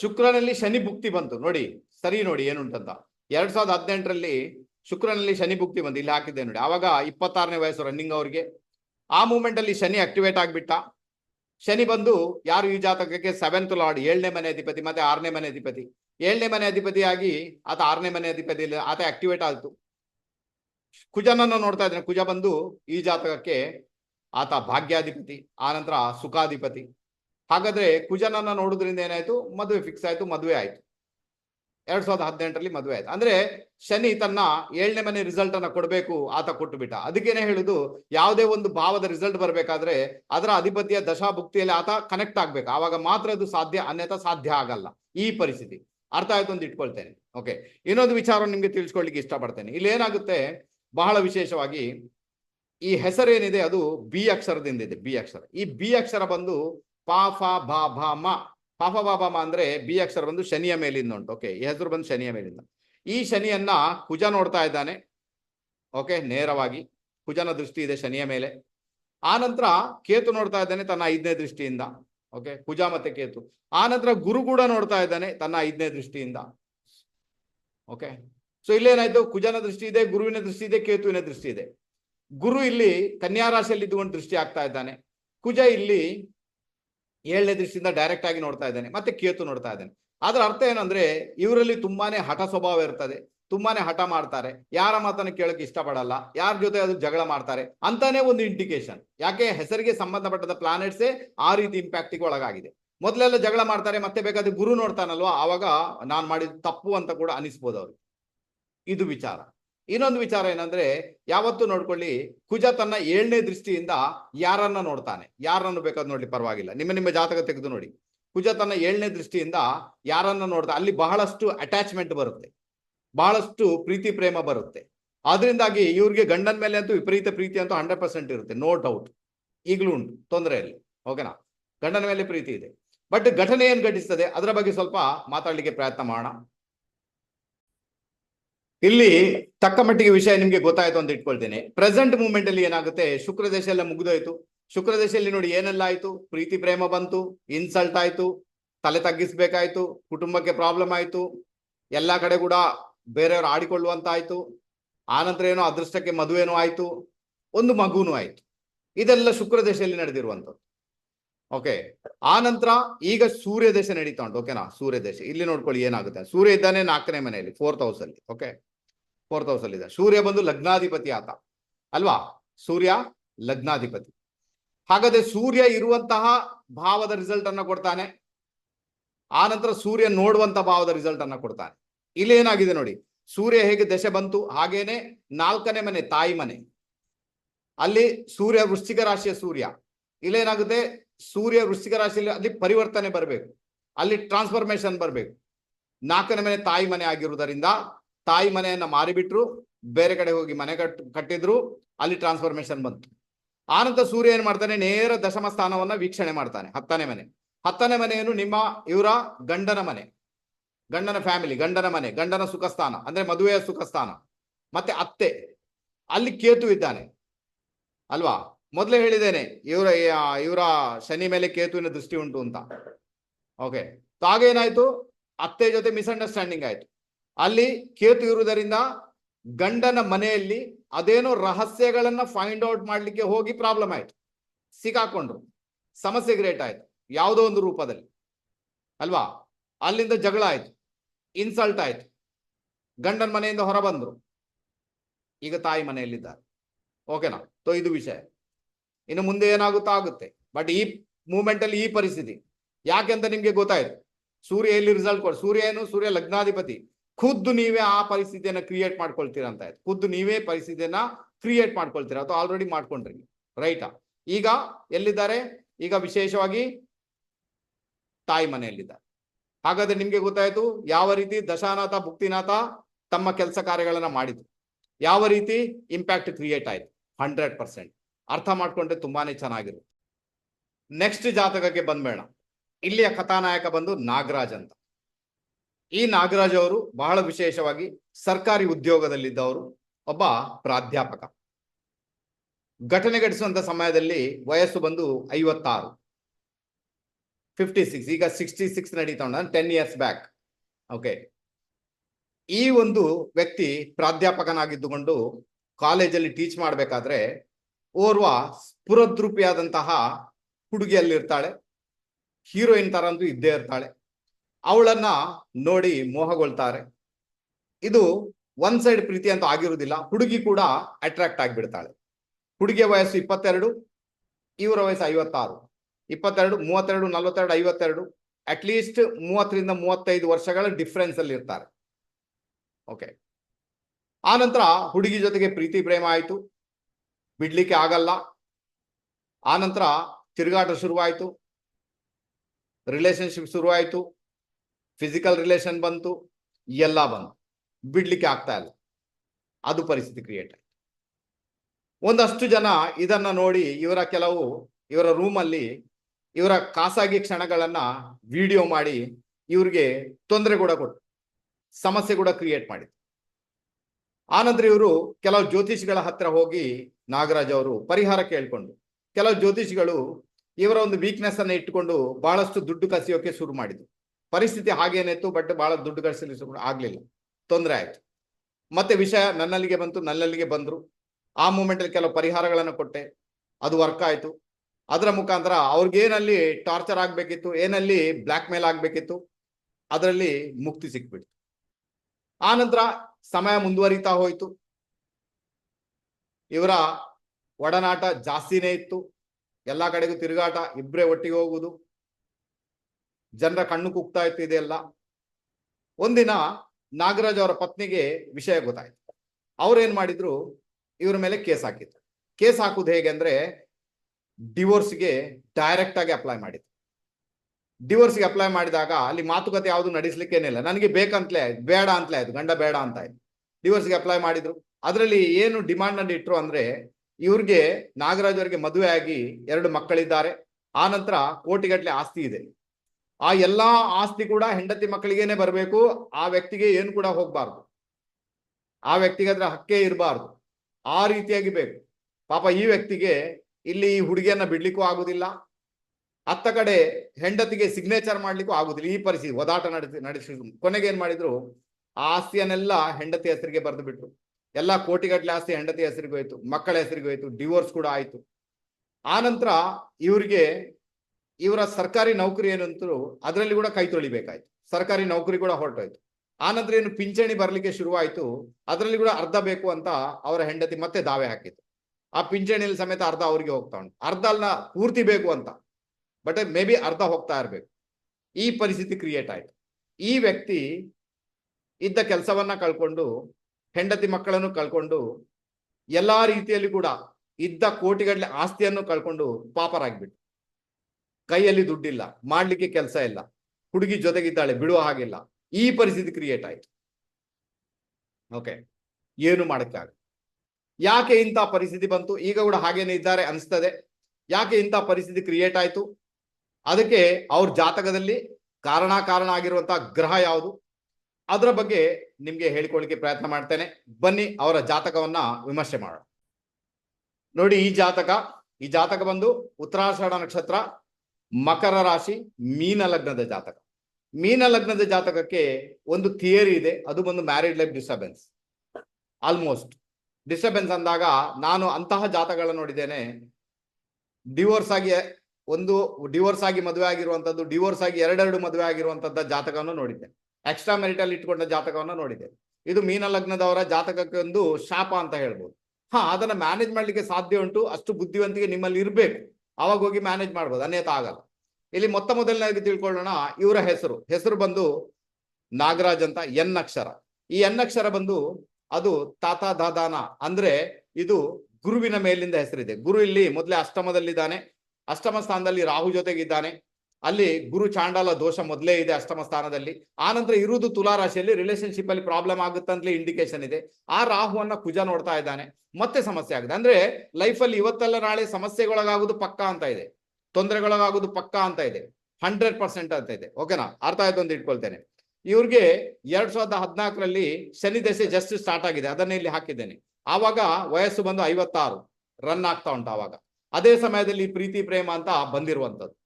ಶುಕ್ರನಲ್ಲಿ ಶನಿ ಭುಕ್ತಿ ಬಂತು. ನೋಡಿ, ಸರಿ ನೋಡಿ ಏನುಂಟಂತ. ಎರಡ್ ಸಾವಿರದ ಹದಿನೆಂಟರಲ್ಲಿ ಶುಕ್ರನಲ್ಲಿ ಶನಿ ಭುಕ್ತಿ ಬಂದು ಇಲ್ಲಿ ಹಾಕಿದ್ದೆ ನೋಡಿ. ಆವಾಗ ಇಪ್ಪತ್ತಾರನೇ ವಯಸ್ಸು ರನ್ನಿಂಗ್ ಅವ್ರಿಗೆ. ಆ ಮೂಮೆಂಟ್ ಅಲ್ಲಿ ಶನಿ ಆಕ್ಟಿವೇಟ್ ಆಗಿಬಿಟ್ಟ. ಶನಿ ಬಂದು ಯಾರು ಈ ಜಾತಕಕ್ಕೆ? ಸೆವೆಂತ್ ಲಾರ್ಡ್ ಏಳನೇ ಮನೆ ಅಧಿಪತಿ, ಮತ್ತೆ ಆರನೇ ಮನೆ ಅಧಿಪತಿ. ಏಳನೇ ಮನೆ ಅಧಿಪತಿಯಾಗಿ ಆತ ಆರನೇ ಮನೆ ಅಧಿಪತಿ ಆತ ಆಕ್ಟಿವೇಟ್ ಆಯ್ತು. ಕುಜನನ್ನು ನೋಡ್ತಾ ಇದ್ದೇನೆ. ಕುಜ ಬಂದು ಈ ಜಾತಕಕ್ಕೆ ಆತ ಭಾಗ್ಯಾಧಿಪತಿ, ಆನಂತರ ಸುಖಾಧಿಪತಿ. ಹಾಗಾದ್ರೆ ಕುಜನನ್ನ ನೋಡೋದ್ರಿಂದ ಏನಾಯ್ತು? ಮದುವೆ ಫಿಕ್ಸ್ ಆಯ್ತು, ಮದುವೆ ಆಯ್ತು. ಎರಡ್ ಸಾವಿರದ ಹದಿನೆಂಟರಲ್ಲಿ ಮದುವೆ ಆಯ್ತು. ಅಂದ್ರೆ ಶನಿ ತನ್ನ ಏಳನೇ ಮನೆ ರಿಸಲ್ಟ್ ಅನ್ನ ಕೊಡಬೇಕು, ಆತ ಕೊಟ್ಟು ಬಿಟ್ಟ ಅದಕ್ಕೇನೆ ಹೇಳುದು, ಯಾವುದೇ ಒಂದು ಭಾವದ ರಿಸಲ್ಟ್ ಬರಬೇಕಾದ್ರೆ ಅದರ ಅಧಿಪತಿಯ ದಶಾಭುಕ್ತಿಯಲ್ಲಿ ಆತ ಕನೆಕ್ಟ್ ಆಗ್ಬೇಕು. ಆವಾಗ ಮಾತ್ರ ಅದು ಸಾಧ್ಯ, ಅನ್ಯಥಾ ಸಾಧ್ಯ ಆಗಲ್ಲ. ಈ ಪರಿಸ್ಥಿತಿ. ಅರ್ಥ ಆಯ್ತು ಅಂತ ಇಟ್ಕೊಳ್ತೇನೆ. ಓಕೆ ಇನ್ನೊಂದು ವಿಚಾರ ನಿಮ್ಗೆ ತಿಳಿಸ್ಕೊಳ್ಳಿಕ್ಕೆ ಇಷ್ಟಪಡ್ತೇನೆ. ಇಲ್ಲಿ ಏನಾಗುತ್ತೆ? ಬಹಳ ವಿಶೇಷವಾಗಿ ಈ ಹೆಸರೇನಿದೆ ಅದು ಬಿ ಅಕ್ಷರದಿಂದ ಇದೆ, ಬಿ ಅಕ್ಷರ. ಈ ಬಿ ಅಕ್ಷರ ಬಂದು ಪಾ, ಫ, ಭಾ ಮ. ಪಾಫ ಬಾ ಭಾ ಮ ಅಂದ್ರೆ ಬಿ ಅಕ್ಷರ ಬಂದು ಶನಿಯ ಮೇಲಿಂದ ಉಂಟು. ಓಕೆ ಈ ಹೆಸರು ಬಂದು ಶನಿಯ ಮೇಲಿಂದ. ಈ ಶನಿಯನ್ನ ಕುಜ ನೋಡ್ತಾ ಇದ್ದಾನೆ. ಓಕೆ ನೇರವಾಗಿ ಕುಜನ ದೃಷ್ಟಿ ಇದೆ ಶನಿಯ ಮೇಲೆ. ಆ ನಂತರ ಕೇತು ನೋಡ್ತಾ ಇದ್ದಾನೆ ತನ್ನ ಐದನೇ ದೃಷ್ಟಿಯಿಂದ. ಓಕೆ ಕುಜ ಮತ್ತೆ ಕೇತು. ಆ ನಂತರ ಗುರು ಕೂಡ ನೋಡ್ತಾ ಇದ್ದಾನೆ ತನ್ನ ಐದನೇ ದೃಷ್ಟಿಯಿಂದ. ಓಕೆ ಸೊ ಇಲ್ಲೇನಾಯ್ತು ಕುಜನ ದೃಷ್ಟಿ ಇದೆ, ಗುರುವಿನ ದೃಷ್ಟಿ ಇದೆ, ಕೇತುವಿನ ದೃಷ್ಟಿ ಇದೆ. ಗುರು ಇಲ್ಲಿ ಕನ್ಯಾ ರಾಶಿಯಲ್ಲಿ ಇದ್ದುಕೊಂಡು ದೃಷ್ಟಿ ಆಗ್ತಾ ಇದ್ದಾನೆ. ಕುಜ ಇಲ್ಲಿ ಏಳನೇ ದೃಷ್ಟಿಯಿಂದ ಡೈರೆಕ್ಟ್ ಆಗಿ ನೋಡ್ತಾ ಇದ್ದಾನೆ, ಮತ್ತೆ ಕೇತು ನೋಡ್ತಾ ಇದ್ದಾನೆ. ಅದರ ಅರ್ಥ ಏನಂದ್ರೆ, ಇವರಲ್ಲಿ ತುಂಬಾನೇ ಹಠ ಸ್ವಭಾವ ಇರ್ತದೆ, ತುಂಬಾನೇ ಹಠ ಮಾಡ್ತಾರೆ. ಯಾರ ಮಾತನ್ನು ಕೇಳಕ್ಕೆ ಇಷ್ಟಪಡಲ್ಲ, ಯಾರ ಜೊತೆ ಅದು ಜಗಳ ಮಾಡ್ತಾರೆ, ಅಂತಾನೆ ಒಂದು ಇಂಡಿಕೇಶನ್ ಯಾಕೆ? ಹೆಸರಿಗೆ ಸಂಬಂಧಪಟ್ಟದ ಪ್ಲಾನೆಟ್ಸೇ ಆ ರೀತಿ ಇಂಪ್ಯಾಕ್ಟಿಗೆ ಒಳಗಾಗಿದೆ. ಮೊದಲೆಲ್ಲ ಜಗಳ ಮಾಡ್ತಾರೆ, ಮತ್ತೆ ಬೇಕಾದ್ರೆ ಗುರು ನೋಡ್ತಾನಲ್ವಾ? ಆವಾಗ ನಾನ್ ಮಾಡಿದ ತಪ್ಪು ಅಂತ ಕೂಡ ಅನಿಸ್ಬೋದು ಅವ್ರಿಗೆ. ಇದು ವಿಚಾರ. ಇನ್ನೊಂದು ವಿಚಾರ ಏನಂದ್ರೆ, ಯಾವತ್ತು ನೋಡ್ಕೊಳ್ಳಿ, ಕುಜ ತನ್ನ ಏಳನೇ ದೃಷ್ಟಿಯಿಂದ ಯಾರನ್ನ ನೋಡ್ತಾನೆ? ಯಾರನ್ನು ಬೇಕಾದ್ ನೋಡ್ಲಿ, ಪರವಾಗಿಲ್ಲ. ನಿಮ್ಮ ನಿಮ್ಮ ಜಾತಕ ತೆಗೆದು ನೋಡಿ. ಕುಜ ತನ್ನ ಏಳನೇ ದೃಷ್ಟಿಯಿಂದ ಯಾರನ್ನ ನೋಡ್ತಾ, ಅಲ್ಲಿ ಬಹಳಷ್ಟು ಅಟ್ಯಾಚ್ಮೆಂಟ್ ಬರುತ್ತೆ. ಬಹಳಷ್ಟು ಪ್ರೀತಿ ಪ್ರೇಮ ಬರುತ್ತೆ. ಅದರಿಂದಾಗಿ ಇವ್ರಿಗೆ ಗಂಡನ ಮೇಲೆ ಅಂತೂ ವಿಪರೀತ ಪ್ರೀತಿ ಅಂತೂ ಹಂಡ್ರೆಡ್ ಪರ್ಸೆಂಟ್ ಇರುತ್ತೆ ನೋ ಡೌಟ್ ಈಗಲೂ ಉಂಟು ತೊಂದರೆ ಇಲ್ಲ ಓಕೆನಾ ಗಂಡನ ಮೇಲೆ ಪ್ರೀತಿ ಇದೆ. ಬಟ್ ಘಟನೆ ಏನ್ ಘಟಿಸ್ತದೆ, ಅದರ ಬಗ್ಗೆ ಸ್ವಲ್ಪ ಮಾತಾಡ್ಲಿಕ್ಕೆ ಪ್ರಯತ್ನ ಮಾಡೋಣ. ಇಲ್ಲಿ ತಕ್ಕ ಮಟ್ಟಿಗೆ ವಿಷಯ ನಿಮ್ಗೆ ಗೊತ್ತಾಯ್ತು ಅಂತ ಇಟ್ಕೊಳ್ತೇನೆ. ಪ್ರೆಸೆಂಟ್ ಮೂಮೆಂಟ್ ಅಲ್ಲಿ ಏನಾಗುತ್ತೆ? ಶುಕ್ರ ದೇಶ ಎಲ್ಲ ಮುಗಿದೋಯ್ತು. ಶುಕ್ರ ದೇಶದಲ್ಲಿ ನೋಡಿ ಏನೆಲ್ಲ ಆಯ್ತು ಪ್ರೀತಿ, ಪ್ರೇಮ ಬಂತು ಇನ್ಸಲ್ಟ್ ಆಯ್ತು, ತಲೆ ತಗ್ಗಿಸ್ಬೇಕಾಯ್ತು, ಕುಟುಂಬಕ್ಕೆ ಪ್ರಾಬ್ಲಮ್ ಆಯ್ತು, ಎಲ್ಲಾ ಕಡೆ ಕೂಡ ಬೇರೆಯವರು ಆಡಿಕೊಳ್ಳುವಂತ ಆಯ್ತು ಆನಂತರ ಏನೋ ಅದೃಷ್ಟಕ್ಕೆ ಮದುವೆನೂ ಆಯ್ತು, ಒಂದು ಮಗುನೂ ಆಯ್ತು. ಇದೆಲ್ಲ ಶುಕ್ರ ದೇಶದಲ್ಲಿ ನಡೆದಿರುವಂಥದ್ದು. ಓಕೆ ಆ ನಂತರ ಈಗ ಸೂರ್ಯ ದೇಶ ನಡೀತಾ ಉಂಟು. ಓಕೆನಾ ಸೂರ್ಯ ದೇಶ. ಇಲ್ಲಿ ನೋಡ್ಕೊಳ್ಳಿ ಏನಾಗುತ್ತೆ? ಸೂರ್ಯ ಇದ್ದಾನೆ ನಾಲ್ಕನೇ ಮನೆಯಲ್ಲಿ ಫೋರ್ತ್ ಹೌಸ್ ಅಲ್ಲಿ. ಓಕೆ ಫೋರ್ತ್ ಹೌಸ್ ಅಲ್ಲಿ ಇದೆ. ಸೂರ್ಯ ಬಂದು ಲಗ್ನಾಧಿಪತಿ ಆತ. ಅಲ್ವಾ? ಸೂರ್ಯ ಲಗ್ನಾಧಿಪತಿ. ಹಾಗಾದ್ರೆ ಸೂರ್ಯ ಇರುವಂತಹ ಭಾವದ ರಿಸಲ್ಟ್ ಅನ್ನ ಕೊಡ್ತಾನೆ. ಆ ನಂತರ ಸೂರ್ಯ ನೋಡುವಂತ ಭಾವದ ರಿಸಲ್ಟ್ ಅನ್ನ ಕೊಡ್ತಾನೆ. ಇಲ್ಲಿ ಏನಾಗಿದೆ ನೋಡಿ? ಸೂರ್ಯ ಹೇಗೆ ದಶೆ ಬಂತು? ಹಾಗೇನೆ ನಾಲ್ಕನೇ ಮನೆ, ತಾಯಿ ಮನೆ. ಅಲ್ಲಿ ಸೂರ್ಯ ವೃಶ್ಚಿಕ ರಾಶಿಯ ಸೂರ್ಯ. ಇಲ್ಲೇನಾಗುತ್ತೆ? ಸೂರ್ಯ ವೃಶ್ಚಿಕ ರಾಶಿಯಲ್ಲಿ ಅಲ್ಲಿ ಪರಿವರ್ತನೆ ಬರಬೇಕು. ಅಲ್ಲಿ ಟ್ರಾನ್ಸ್ಫಾರ್ಮೇಶನ್ ಬರಬೇಕು. ನಾಲ್ಕನೇ ಮನೆ, ತಾಯಿ ಮನೆ ಆಗಿರುವುದರಿಂದ ತಾಯಿ ಮನೆಯನ್ನ ಮಾರಿಬಿಟ್ರು, ಬೇರೆ ಕಡೆ ಹೋಗಿ ಮನೆ ಕಟ್, ಕಟ್ಟಿದ್ರು, ಅಲ್ಲಿ ಟ್ರಾನ್ಸ್ಫಾರ್ಮೇಶನ್ ಬಂತು. ಆನಂತರ ಸೂರ್ಯ ಏನ್ ಮಾಡ್ತಾನೆ, ನೇರ ದಶಮ ಸ್ಥಾನವನ್ನ ವೀಕ್ಷಣೆ ಮಾಡ್ತಾನೆ, ಹತ್ತನೇ ಮನೆ. ಹತ್ತನೇ ಮನೆಯನ್ನು ನಿಮ್ಮ, ಇವರ ಗಂಡನ ಮನೆ. ಗಂಡನ ಫ್ಯಾಮಿಲಿ ಗಂಡನ ಮನೆ, ಗಂಡನ ಸುಖ ಸ್ಥಾನ, ಅಂದ್ರೆ ಮದುವೆಯ ಸುಖ ಸ್ಥಾನ. ಮತ್ತೆ ಅತ್ತೆ, ಅಲ್ಲಿ ಕೇತು ಇದ್ದಾನೆ. ಅಲ್ವಾ? ಮೊದಲೇ ಹೇಳಿದ್ದೇನೆ, ಇವರ ಇವರ ಶನಿ ಮೇಲೆ ಕೇತುವಿನ ದೃಷ್ಟಿ ಉಂಟು ಅಂತ. ಓಕೆ ಆಗೇನಾಯ್ತು ಅತ್ತೆ ಜೊತೆ ಮಿಸ್ಅಂಡರ್ಸ್ಟ್ಯಾಂಡಿಂಗ್ ಆಯ್ತು. ಅಲ್ಲಿ ಕೇತು ಇರುವುದರಿಂದ ಗಂಡನ ಮನೆಯಲ್ಲಿ ಅದೇನೋ ರಹಸ್ಯಗಳನ್ನ ಫೈಂಡ್ ಔಟ್ ಮಾಡ್ಲಿಕ್ಕೆ ಹೋಗಿ ಪ್ರಾಬ್ಲಮ್ ಆಯ್ತು. ಸಿಕ್ಕಾಕೊಂಡ್ರು. ಸಮಸ್ಯೆ ಗ್ರೇಟ್ ಆಯ್ತು. ಯಾವುದೋ ಒಂದು ರೂಪದಲ್ಲಿ. ಅಲ್ವಾ? ಅಲ್ಲಿಂದ ಜಗಳ ಆಯ್ತು. ಇನ್ಸಲ್ಟ್ ಆಯ್ತು. ಗಂಡನ ಮನೆಯಿಂದ ಹೊರ ಬಂದ್ರು ಈಗ ತಾಯಿ ಮನೆಯಲ್ಲಿದ್ದಾರೆ. ಓಕೆನಾ ತೋ ಇದು ವಿಷಯ. ಇನ್ನು ಮುಂದೆ ಏನಾಗುತ್ತಾ ಆಗುತ್ತೆ? ಬಟ್ ಈ ಮೂಮೆಂಟ್ ಅಲ್ಲಿ ಈ ಪರಿಸ್ಥಿತಿ. ಯಾಕೆಂತ ನಿಮ್ಗೆ ಗೊತ್ತಾಯ್ತು? ಸೂರ್ಯ ಎಲ್ಲಿ ರಿಸಲ್ಟ್ ಕೊಡ್, ಸೂರ್ಯ ಏನು? ಸೂರ್ಯ ಲಗ್ನಾಧಿಪತಿ. ಖುದ್ದು ನೀವೇ ಆ ಪರಿಸ್ಥಿತಿಯನ್ನ ಕ್ರಿಯೇಟ್ ಮಾಡ್ಕೊಳ್ತೀರಾ ಅಂತ ಆಯ್ತು. ಖುದ್ದು ನೀವೇ ಪರಿಸ್ಥಿತಿಯನ್ನ ಕ್ರಿಯೇಟ್ ಮಾಡ್ಕೊಳ್ತೀರಾ? ಅಥವಾ ಆಲ್ರೆಡಿ ಮಾಡ್ಕೊಂಡ್ರಿ. ರೈಟಾ ಈಗ ಎಲ್ಲಿದ್ದಾರೆ? ಈಗ ವಿಶೇಷವಾಗಿ ತಾಯಿ ಮನೆಯಲ್ಲಿದ್ದಾರೆ. ಹಾಗಾದ್ರೆ ನಿಮ್ಗೆ ಗೊತ್ತಾಯ್ತು, ಯಾವ ರೀತಿ ದಶಾನಾಥ, ಭುಕ್ತಿನಾಥ ತಮ್ಮ ಕೆಲಸ ಕಾರ್ಯಗಳನ್ನ ಮಾಡಿದ್ರು. ಯಾವ ರೀತಿ? ಇಂಪ್ಯಾಕ್ಟ್ ಕ್ರಿಯೇಟ್ ಆಯ್ತು. ಹಂಡ್ರೆಡ್ ಪರ್ಸೆಂಟ್ ಅರ್ಥ ಮಾಡ್ಕೊಂಡ್ರೆ ತುಂಬಾನೇ ಚೆನ್ನಾಗಿರುತ್ತೆ. ನೆಕ್ಸ್ಟ್ ಜಾತಕಕ್ಕೆ ಬಂದ್ಬೇಡ ಇಲ್ಲಿಯ ಕಥಾನಾಯಕ ಬಂದು ನಾಗರಾಜ್ ಅಂತ. ಈ ನಾಗರಾಜ್ ಅವರು ಬಹಳ ವಿಶೇಷವಾಗಿ ಸರ್ಕಾರಿ ಉದ್ಯೋಗದಲ್ಲಿದ್ದವರು ಒಬ್ಬ ಪ್ರಾಧ್ಯಾಪಕ. ಘಟನೆ ಘಟಿಸುವಂತ ಸಮಯದಲ್ಲಿ ವಯಸ್ಸು ಬಂದು ಐವತ್ತಾರು. ಫಿಫ್ಟಿ ಸಿಕ್ಸ್ ಈಗ ಸಿಕ್ಸ್ಟಿ ಸಿಕ್ಸ್ ನಡೀತಾ ಉಂಟು ಟೆನ್ ಇಯರ್ಸ್ ಬ್ಯಾಕ್ ಓಕೆ ಈ ಒಂದು ವ್ಯಕ್ತಿ ಪ್ರಾಧ್ಯಾಪಕನಾಗಿದ್ದುಕೊಂಡು ಕಾಲೇಜಲ್ಲಿ ಟೀಚ್ ಮಾಡಬೇಕಾದ್ರೆ ಓರ್ವ ಸ್ಫುರದ್ರೂಪಿಯಾದಂತಹ ಹುಡುಗಿಯಲ್ಲಿರ್ತಾಳೆ ಹೀರೋಯಿನ್ ತರ ಅಂತೂ ಇದ್ದೇ ಇರ್ತಾಳೆ. ಅವಳನ್ನ ನೋಡಿ ಮೋಹಗೊಳ್ತಾರೆ. ಇದು ಒನ್ ಸೈಡ್ ಪ್ರೀತಿ ಅಂತ ಆಗಿರುವುದಿಲ್ಲ. ಹುಡುಗಿ ಕೂಡ ಅಟ್ರಾಕ್ಟ್ ಆಗಿಬಿಡ್ತಾಳೆ. ಹುಡುಗಿಯ ವಯಸ್ಸು ಇಪ್ಪತ್ತೆರಡು, ಇವರ ವಯಸ್ಸು ಐವತ್ತಾರು. ಇಪ್ಪತ್ತೆರಡು, ಮೂವತ್ತೆರಡು, ನಲವತ್ತೆರಡು, ಐವತ್ತೆರಡು ಅಟ್ಲೀಸ್ಟ್ ಮೂವತ್ತರಿಂದ ಮೂವತ್ತೈದು ವರ್ಷಗಳ ಡಿಫ್ರೆನ್ಸ್ ಅಲ್ಲಿ ಇರ್ತಾರೆ. ಓಕೆ ಆ ನಂತರ ಹುಡುಗಿ ಜೊತೆಗೆ ಪ್ರೀತಿ, ಪ್ರೇಮ ಆಯಿತು. ಬಿಡ್ಲಿಕ್ಕೆ ಆಗಲ್ಲ. ಆ ನಂತರ ತಿರುಗಾಟ ಶುರುವಾಯಿತು. ರಿಲೇಶನ್ಶಿಪ್ ಶುರುವಾಯಿತು. ಫಿಸಿಕಲ್ ರಿಲೇಷನ್ ಬಂತು, ಎಲ್ಲ ಬಂತು. ಬಿಡ್ಲಿಕ್ಕೆ ಆಗ್ತಾ ಇಲ್ಲ. ಅದು ಪರಿಸ್ಥಿತಿ ಕ್ರಿಯೇಟ್ ಆಯ್ತು. ಒಂದಷ್ಟು ಜನ ಇದನ್ನ ನೋಡಿ ಇವರ ಕೆಲವು, ಇವರ ರೂಮಲ್ಲಿ ಇವರ ಖಾಸಗಿ ಕ್ಷಣಗಳನ್ನ ವಿಡಿಯೋ ಮಾಡಿ ಇವ್ರಿಗೆ ತೊಂದರೆ ಕೂಡ ಕೊಟ್ಟು ಸಮಸ್ಯೆ ಕೂಡ ಕ್ರಿಯೇಟ್ ಮಾಡಿದ್ರು. ಆನಂತರ ಇವರು ಕೆಲವು ಜ್ಯೋತಿಷಿಗಳ ಹತ್ರ ಹೋಗಿ ನಾಗರಾಜ್ ಅವರು ಪರಿಹಾರ ಕೇಳ್ಕೊಂಡು, ಕೆಲವು ಜ್ಯೋತಿಷಿಗಳು ಇವರ ಒಂದು ವೀಕ್ನೆಸ್ ಅನ್ನ ಇಟ್ಟುಕೊಂಡು ಬಹಳಷ್ಟು ದುಡ್ಡು ಕಸಿಯೋಕೆ ಶುರು ಮಾಡಿದ್ರು. ಪರಿಸ್ಥಿತಿ ಹಾಗೇನಿತ್ತು ಬಟ್ ಬಹಳ ದುಡ್ಡು ಗಳಿಸಲಿ ಆಗ್ಲಿಲ್ಲ. ತೊಂದರೆ ಆಯ್ತು. ಮತ್ತೆ ವಿಷಯ ನನ್ನಲ್ಲಿಗೆ ಬಂತು, ನನ್ನಲ್ಲಿಗೆ ಬಂದ್ರು. ಆ ಮೂಮೆಂಟ್ ಅಲ್ಲಿ ಕೆಲವು ಪರಿಹಾರಗಳನ್ನು ಕೊಟ್ಟೆ. ಅದು ವರ್ಕ್ ಆಯ್ತು. ಅದರ ಮುಖಾಂತರ ಅವ್ರಿಗೇನಲ್ಲಿ ಟಾರ್ಚರ್ ಆಗ್ಬೇಕಿತ್ತು, ಏನಲ್ಲಿ ಬ್ಲ್ಯಾಕ್ ಮೇಲ್ ಆಗ್ಬೇಕಿತ್ತು, ಅದರಲ್ಲಿ ಮುಕ್ತಿ ಸಿಕ್ಬಿಡ್ತು. ಆ ನಂತರ ಸಮಯ ಮುಂದುವರಿತಾ ಹೋಯ್ತು. ಇವರ ಒಡನಾಟ ಜಾಸ್ತಿನೇ ಇತ್ತು. ಎಲ್ಲಾ ಕಡೆಗೂ ತಿರುಗಾಟ ಇಬ್ಬರೇ ಒಟ್ಟಿಗೆ ಹೋಗುವುದು. ಜನರ ಕಣ್ಣು ಕುಗ್ತಾ ಇತ್ತು ಇದೆಲ್ಲ. ಒಂದಿನ ನಾಗರಾಜ್ ಅವರ ಪತ್ನಿಗೆ ವಿಷಯ ಗೊತ್ತಾಯ್ತು. ಅವ್ರೇನ್ ಮಾಡಿದ್ರು? ಇವ್ರ ಮೇಲೆ ಕೇಸ್ ಹಾಕಿದ್ರು. ಕೇಸ್ ಹಾಕುದು ಹೇಗೆ ಅಂದ್ರೆ ಡಿವೋರ್ಸ್ಗೆ ಡೈರೆಕ್ಟ್ ಆಗಿ ಅಪ್ಲೈ ಮಾಡಿದ್ರು. ಡಿವೋರ್ಸ್ಗೆ ಅಪ್ಲೈ ಮಾಡಿದಾಗ ಅಲ್ಲಿ ಮಾತುಕತೆ ಯಾವುದು ನಡೆಸ್ಲಿಕ್ಕೇನಿಲ್ಲ ನನಗೆ ಬೇಕಂತಲೇ ಆಯ್ತು. ಬೇಡ ಅಂತಲೇ ಆಯ್ತು. ಗಂಡ ಬೇಡ ಅಂತ ಆಯ್ತು. ಡಿವೋರ್ಸ್ಗೆ ಅಪ್ಲೈ ಮಾಡಿದ್ರು. ಅದರಲ್ಲಿ ಏನು ಡಿಮಾಂಡ್ನಲ್ಲಿ ಇಟ್ರು ಅಂದ್ರೆ ಇವ್ರಿಗೆ ನಾಗರಾಜ್ ಅವರಿಗೆ ಮದುವೆ ಆಗಿ ಎರಡು ಮಕ್ಕಳಿದ್ದಾರೆ. ಆ ನಂತರ ಕೋಟಿಗಟ್ಟಲೆ ಆಸ್ತಿ ಇದೆ. ಆ ಎಲ್ಲಾ ಆಸ್ತಿ ಕೂಡ ಹೆಂಡತಿ ಮಕ್ಕಳಿಗೇನೆ ಬರಬೇಕು, ಆ ವ್ಯಕ್ತಿಗೆ ಏನು ಕೂಡ ಹೋಗ್ಬಾರ್ದು. ಆ ವ್ಯಕ್ತಿಗೆ ಅದ್ರ ಹಕ್ಕೇ ಇರಬಾರ್ದು. ಆ ರೀತಿಯಾಗಿ ಬೇಕು. ಪಾಪ ಈ ವ್ಯಕ್ತಿಗೆ ಇಲ್ಲಿ ಈ ಹುಡುಗಿಯನ್ನ ಬಿಡ್ಲಿಕ್ಕೂ ಆಗುದಿಲ್ಲ. ಅತ್ತ ಕಡೆ ಹೆಂಡತಿಗೆ ಸಿಗ್ನೇಚರ್ ಮಾಡ್ಲಿಕ್ಕೂ ಆಗುದಿಲ್ಲ. ಈ ಪರಿಸ್ಥಿತಿ, ಒದಾಟ ನಡೆಸಿ ನಡೆಸಿ, ಕೊನೆಗೆ ಏನ್ ಮಾಡಿದ್ರು ಆ ಆಸ್ತಿಯನ್ನೆಲ್ಲ ಹೆಂಡತಿ ಹೆಸರಿಗೆ ಬರೆದು ಬಿಟ್ರು. ಎಲ್ಲ ಕೋಟಿಗಟ್ಟಲೆ ಆಸ್ತಿ ಹೆಂಡತಿ ಹೆಸರಿಗೆ ಹೋಯ್ತು, ಮಕ್ಕಳ ಹೆಸರಿಗೆ ಹೋಯ್ತು ಡಿವೋರ್ಸ್ ಕೂಡ ಆಯ್ತು. ಆ ನಂತರ ಇವ್ರಿಗೆ ಇವರ ಸರ್ಕಾರಿ ನೌಕರಿ ಏನಂತೂ ಅದರಲ್ಲಿ ಕೂಡ ಕೈ ತೊಳಿಬೇಕಾಯ್ತು. ಸರ್ಕಾರಿ ನೌಕರಿ ಕೂಡ ಹೊರಟೋಯ್ತು. ಆನಂತರ ನಂತರ ಏನು ಪಿಂಚಣಿ ಬರಲಿಕ್ಕೆ ಶುರುವಾಯಿತು, ಅದರಲ್ಲಿ ಕೂಡ ಅರ್ಧ ಬೇಕು ಅಂತ ಅವರ ಹೆಂಡತಿ ಮತ್ತೆ ದಾವೆ ಹಾಕಿತ್ತು. ಆ ಪಿಂಚಣಿಯಲ್ಲಿ ಸಮೇತ ಅರ್ಧ ಅವ್ರಿಗೆ ಹೋಗ್ತಾ ಉಂಟು. ಅರ್ಧ ಅಲ್ಲ, ಪೂರ್ತಿ ಬೇಕು ಅಂತ. ಬಟ್ ಮೇ ಬಿ ಅರ್ಧ ಹೋಗ್ತಾ ಇರಬೇಕು. ಈ ಪರಿಸ್ಥಿತಿ ಕ್ರಿಯೇಟ್ ಆಯ್ತು. ಈ ವ್ಯಕ್ತಿ ಇದ್ದ ಕೆಲಸವನ್ನ ಕಳ್ಕೊಂಡು, ಹೆಂಡತಿ ಮಕ್ಕಳನ್ನು ಕಳ್ಕೊಂಡು, ಎಲ್ಲಾ ರೀತಿಯಲ್ಲಿ ಕೂಡ ಇದ್ದ ಕೋಟಿಗಟ್ಟಲೆ ಆಸ್ತಿಯನ್ನು ಕಳ್ಕೊಂಡು ಪಾಪರಾಗ್ಬಿಟ್ಟು ಕೈಯಲ್ಲಿ ದುಡ್ಡಿಲ್ಲ, ಮಾಡ್ಲಿಕ್ಕೆ ಕೆಲಸ ಇಲ್ಲ, ಹುಡುಗಿ ಜೊತೆಗಿದ್ದಾಳೆ, ಬಿಡುವ ಹಾಗಿಲ್ಲ, ಈ ಪರಿಸ್ಥಿತಿ ಕ್ರಿಯೇಟ್ ಆಯ್ತು. ಓಕೆ ಏನು ಮಾಡಕ್ಕಾಗ ಯಾಕೆ ಇಂಥ ಪರಿಸ್ಥಿತಿ ಬಂತು? ಈಗ ಕೂಡ ಹಾಗೇನೆ ಇದ್ದಾರೆ ಅನಿಸ್ತದೆ. ಯಾಕೆ ಇಂಥ ಪರಿಸ್ಥಿತಿ ಕ್ರಿಯೇಟ್ ಆಯ್ತು? ಅದಕ್ಕೆ ಅವ್ರ ಜಾತಕದಲ್ಲಿ ಕಾರಣ ಕಾರಣ ಆಗಿರುವಂತಹ ಗ್ರಹ ಯಾವುದು? ಅದರ ಬಗ್ಗೆ ನಿಮ್ಗೆ ಹೇಳಿಕೊಳ್ಳಿಕ್ಕೆ ಪ್ರಯತ್ನ ಮಾಡ್ತೇನೆ. ಬನ್ನಿ, ಅವರ ಜಾತಕವನ್ನ ವಿಮರ್ಶೆ ಮಾಡೋಣ. ನೋಡಿ, ಈ ಜಾತಕ ಈ ಜಾತಕ ಬಂದು ಉತ್ತರಾಷಾಢ ನಕ್ಷತ್ರ ಮಕರ ರಾಶಿ ಮೀನ ಲಗ್ನದ ಜಾತಕ. ಮೀನ ಲಗ್ನದ ಜಾತಕಕ್ಕೆ ಒಂದು ಥಿಯರಿ ಇದೆ, ಅದು ಬಂದು married life disturbance almost disturbance ಅಂದಾಗ ನಾನು ಅಂತಹ ಜಾತಕಗಳನ್ನು ನೋಡಿದ್ದೇನೆ ಡಿವೋರ್ಸ್ ಆಗಿ ಒಂದು ಡಿವೋರ್ಸ್ ಆಗಿ ಮದುವೆ ಆಗಿರುವಂತದ್ದು ಡಿವೋರ್ಸ್ ಆಗಿ ಎರಡೆರಡು ಮದುವೆ ಆಗಿರುವಂತದ್ದ ಜಾತಕವನ್ನು ನೋಡಿದ್ದೆ ಎಕ್ಸ್ಟ್ರಾ ಮೆರಿಟಲ್ ಇಟ್ಕೊಂಡ ಜಾತಕವನ್ನು ನೋಡಿದೆ ಇದು ಮೀನ ಲಗ್ನದವರ ಜಾತಕಕ್ಕೆ ಒಂದು ಶಾಪ ಅಂತ ಹೇಳ್ಬೋದು. ಹಾ, ಅದನ್ನ ಮ್ಯಾನೇಜ್ ಮಾಡ್ಲಿಕ್ಕೆ ಸಾಧ್ಯ ಉಂಟು, ಅಷ್ಟು ಬುದ್ಧಿವಂತಿಕೆ ನಿಮ್ಮಲ್ಲಿ ಇರ್ಬೇಕು. ಅವಾಗ ಹೋಗಿ ಮ್ಯಾನೇಜ್ ಮಾಡ್ಬೋದು ಅನ್ಯತಾ ಆಗಲ್ಲ. ಇಲ್ಲಿ ಮೊತ್ತ ಮೊದಲನೇದಾಗಿ ತಿಳ್ಕೊಳ್ಳೋಣ, ಇವರ ಹೆಸರು. ಹೆಸರು ಬಂದು ನಾಗರಾಜ್ ಅಂತ ಎನ್ ಅಕ್ಷರ. ಈ ಎನ್ ಅಕ್ಷರ ಬಂದು ಅದು ತಾತ, ದಾದಾನ ಅಂದ್ರೆ ಇದು ಗುರುವಿನ ಮೇಲಿಂದ ಹೆಸರಿದೆ. ಗುರು ಇಲ್ಲಿ ಮೊದಲೇ ಅಷ್ಟಮದಲ್ಲಿದ್ದಾನೆ. ಅಷ್ಟಮ ಸ್ಥಾನದಲ್ಲಿ ರಾಹು ಜೊತೆಗಿದ್ದಾನೆ. ಅಲ್ಲಿ ಗುರು ಚಾಂಡಾಲ ದೋಷ ಮೊದಲೇ ಇದೆ ಅಷ್ಟಮ ಸ್ಥಾನದಲ್ಲಿ. ಆನಂತರ ಇರುವುದು ತುಲಾ ರಾಶಿಯಲ್ಲಿ ರಿಲೇಶನ್ಶಿಪ್ ಅಲ್ಲಿ ಪ್ರಾಬ್ಲಮ್ ಆಗುತ್ತಂತಲೇ ಇಂಡಿಕೇಶನ್ ಇದೆ. ಆ ರಾಹುವನ್ನ ಕುಜ ನೋಡ್ತಾ ಇದ್ದಾನೆ. ಮತ್ತೆ ಸಮಸ್ಯೆ ಆಗಿದೆ. ಅಂದ್ರೆ ಲೈಫ್ ಅಲ್ಲಿ ಇವತ್ತಲ್ಲ ನಾಳೆ ಸಮಸ್ಯೆಗೊಳಗಾಗುದು ಪಕ್ಕಾ ಅಂತ ಇದೆ. ತೊಂದರೆಗೊಳಗಾಗುದು ಪಕ್ಕಾ ಅಂತ ಇದೆ. ಹಂಡ್ರೆಡ್ ಪರ್ಸೆಂಟ್ ಅಂತ ಇದೆ. ಓಕೆನಾ ಅರ್ಥ ಆಯ್ತು ಅಂತ ಇಟ್ಕೊಳ್ತೇನೆ. ಇವ್ರಿಗೆ ಎರಡ್ ಸಾವಿರದ ಹದಿನಾಲ್ಕರಲ್ಲಿ ಶನಿ ದಶೆ ಜಸ್ಟ್ ಸ್ಟಾರ್ಟ್ ಆಗಿದೆ. ಅದನ್ನೇ ಇಲ್ಲಿ ಹಾಕಿದ್ದೇನೆ. ಆವಾಗ ವಯಸ್ಸು ಬಂದು ಐವತ್ತಾರು. ರನ್ ಆಗ್ತಾ ಉಂಟು ಆವಾಗ. ಅದೇ ಸಮಯದಲ್ಲಿ ಪ್ರೀತಿ, ಪ್ರೇಮ ಅಂತ ಬಂದಿರುವಂತದ್ದು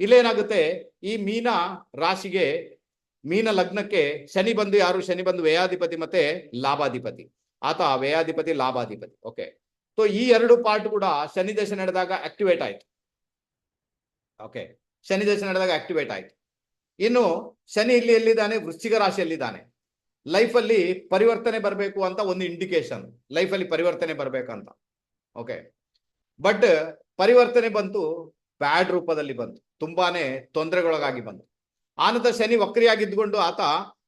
ಇಲ್ಲೇನಾಗುತ್ತೆ ಈ ಮೀನ ರಾಶಿಗೆ, ಮೀನ ಲಗ್ನಕ್ಕೆ ಶನಿ ಬಂದು ಯಾರು? ಶನಿ ಬಂದು ವ್ಯಯಾಧಿಪತಿ ಮತ್ತೆ ಲಾಭಾಧಿಪತಿ. ಆತ ವ್ಯಯಾಧಿಪತಿ, ಲಾಭಾಧಿಪತಿ. ಓಕೆ. ಸೊ ಈ ಎರಡು ಪಾರ್ಟ್ ಕೂಡ ಶನಿ ದಶ ನಡೆದಾಗ ಆಕ್ಟಿವೇಟ್ ಆಯ್ತು. ಓಕೆ. ಶನಿ ದಶ ನಡೆದಾಗ ಆಕ್ಟಿವೇಟ್ ಆಯ್ತು. ಇನ್ನು ಶನಿ ಇಲ್ಲಿ ಎಲ್ಲಿದ್ದಾನೆ? ವೃಶ್ಚಿಕ ರಾಶಿಯಲ್ಲಿದ್ದಾನೆ. ಲೈಫಲ್ಲಿ ಪರಿವರ್ತನೆ ಬರಬೇಕು ಅಂತ ಒಂದು ಇಂಡಿಕೇಶನ್ ಲೈಫಲ್ಲಿ ಪರಿವರ್ತನೆ ಬರಬೇಕಂತ. ಓಕೆ. ಬಟ್ ಪರಿವರ್ತನೆ ಬಂತು, ಬ್ಯಾಡ್ ರೂಪದಲ್ಲಿ ಬಂತು. ತುಂಬಾನೇ ತೊಂದರೆಗೊಳಗಾಗಿ ಬಂತು ಆನಂತರ ಶನಿ ವಕ್ರಿಯಾಗಿದ್ದುಕೊಂಡು ಆತ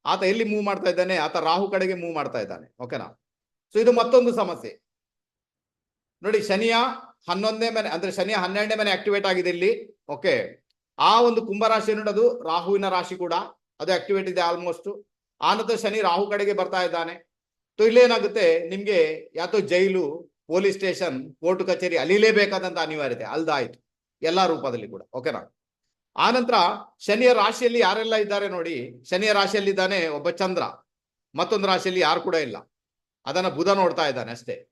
ಆತ ಎಲ್ಲಿ ಮೂವ್ ಮಾಡ್ತಾ ಇದ್ದಾನೆ? ಆತ ರಾಹು ಕಡೆಗೆ ಮೂವ್ ಮಾಡ್ತಾ ಇದ್ದಾನೆ. ಓಕೆನಾ ಸೊ ಇದು ಮತ್ತೊಂದು ಸಮಸ್ಯೆ. ನೋಡಿ, ಶನಿಯ ಹನ್ನೊಂದನೇ ಮನೆ, ಅಂದ್ರೆ ಶನಿಯ ಹನ್ನೆರಡನೇ ಮನೆ ಆಕ್ಟಿವೇಟ್ ಆಗಿದೆ ಇಲ್ಲಿ. ಓಕೆ ಆ ಒಂದು ಕುಂಭರಾಶಿ ರಾಶಿ ಅದು ರಾಹುವಿನ ರಾಶಿ ಕೂಡ ಅದು ಆಕ್ಟಿವೇಟ್ ಇದೆ ಆಲ್ಮೋಸ್ಟ್ ಆನಂತರ ಶನಿ ರಾಹು ಕಡೆಗೆ ಬರ್ತಾ ಇದ್ದಾನೆ. ಸೊ ಇಲ್ಲೇನಾಗುತ್ತೆ? ನಿಮ್ಗೆ ಯಾತೋ ಜೈಲು ಪೊಲೀಸ್ ಸ್ಟೇಷನ್ ಕೋರ್ಟ್ ಕಚೇರಿ ಅಲಿಲೇಬೇಕಾದಂತ ಅನಿವಾರ್ಯತೆ. ಅಲ್ದಾಯ್ತು. ಎಲ್ಲಾ ರೂಪದಲ್ಲಿ ಕೂಡ. ಓಕೆನಾ ಆನಂತರ ಶನಿಯ ರಾಶಿಯಲ್ಲಿ ಯಾರೆಲ್ಲ ಇದ್ದಾರೆ ನೋಡಿ, ಶನಿಯ ರಾಶಿಯಲ್ಲಿ ಇದ್ದಾನೆ ಒಬ್ಬ ಚಂದ್ರ, ಮತ್ತೊಂದು ರಾಶಿಯಲ್ಲಿ ಯಾರು ಕೂಡ ಇಲ್ಲ. ಅದನ್ನ ಬುಧ ನೋಡ್ತಾ ಇದ್ದಾನೆ ಅಷ್ಟೇ.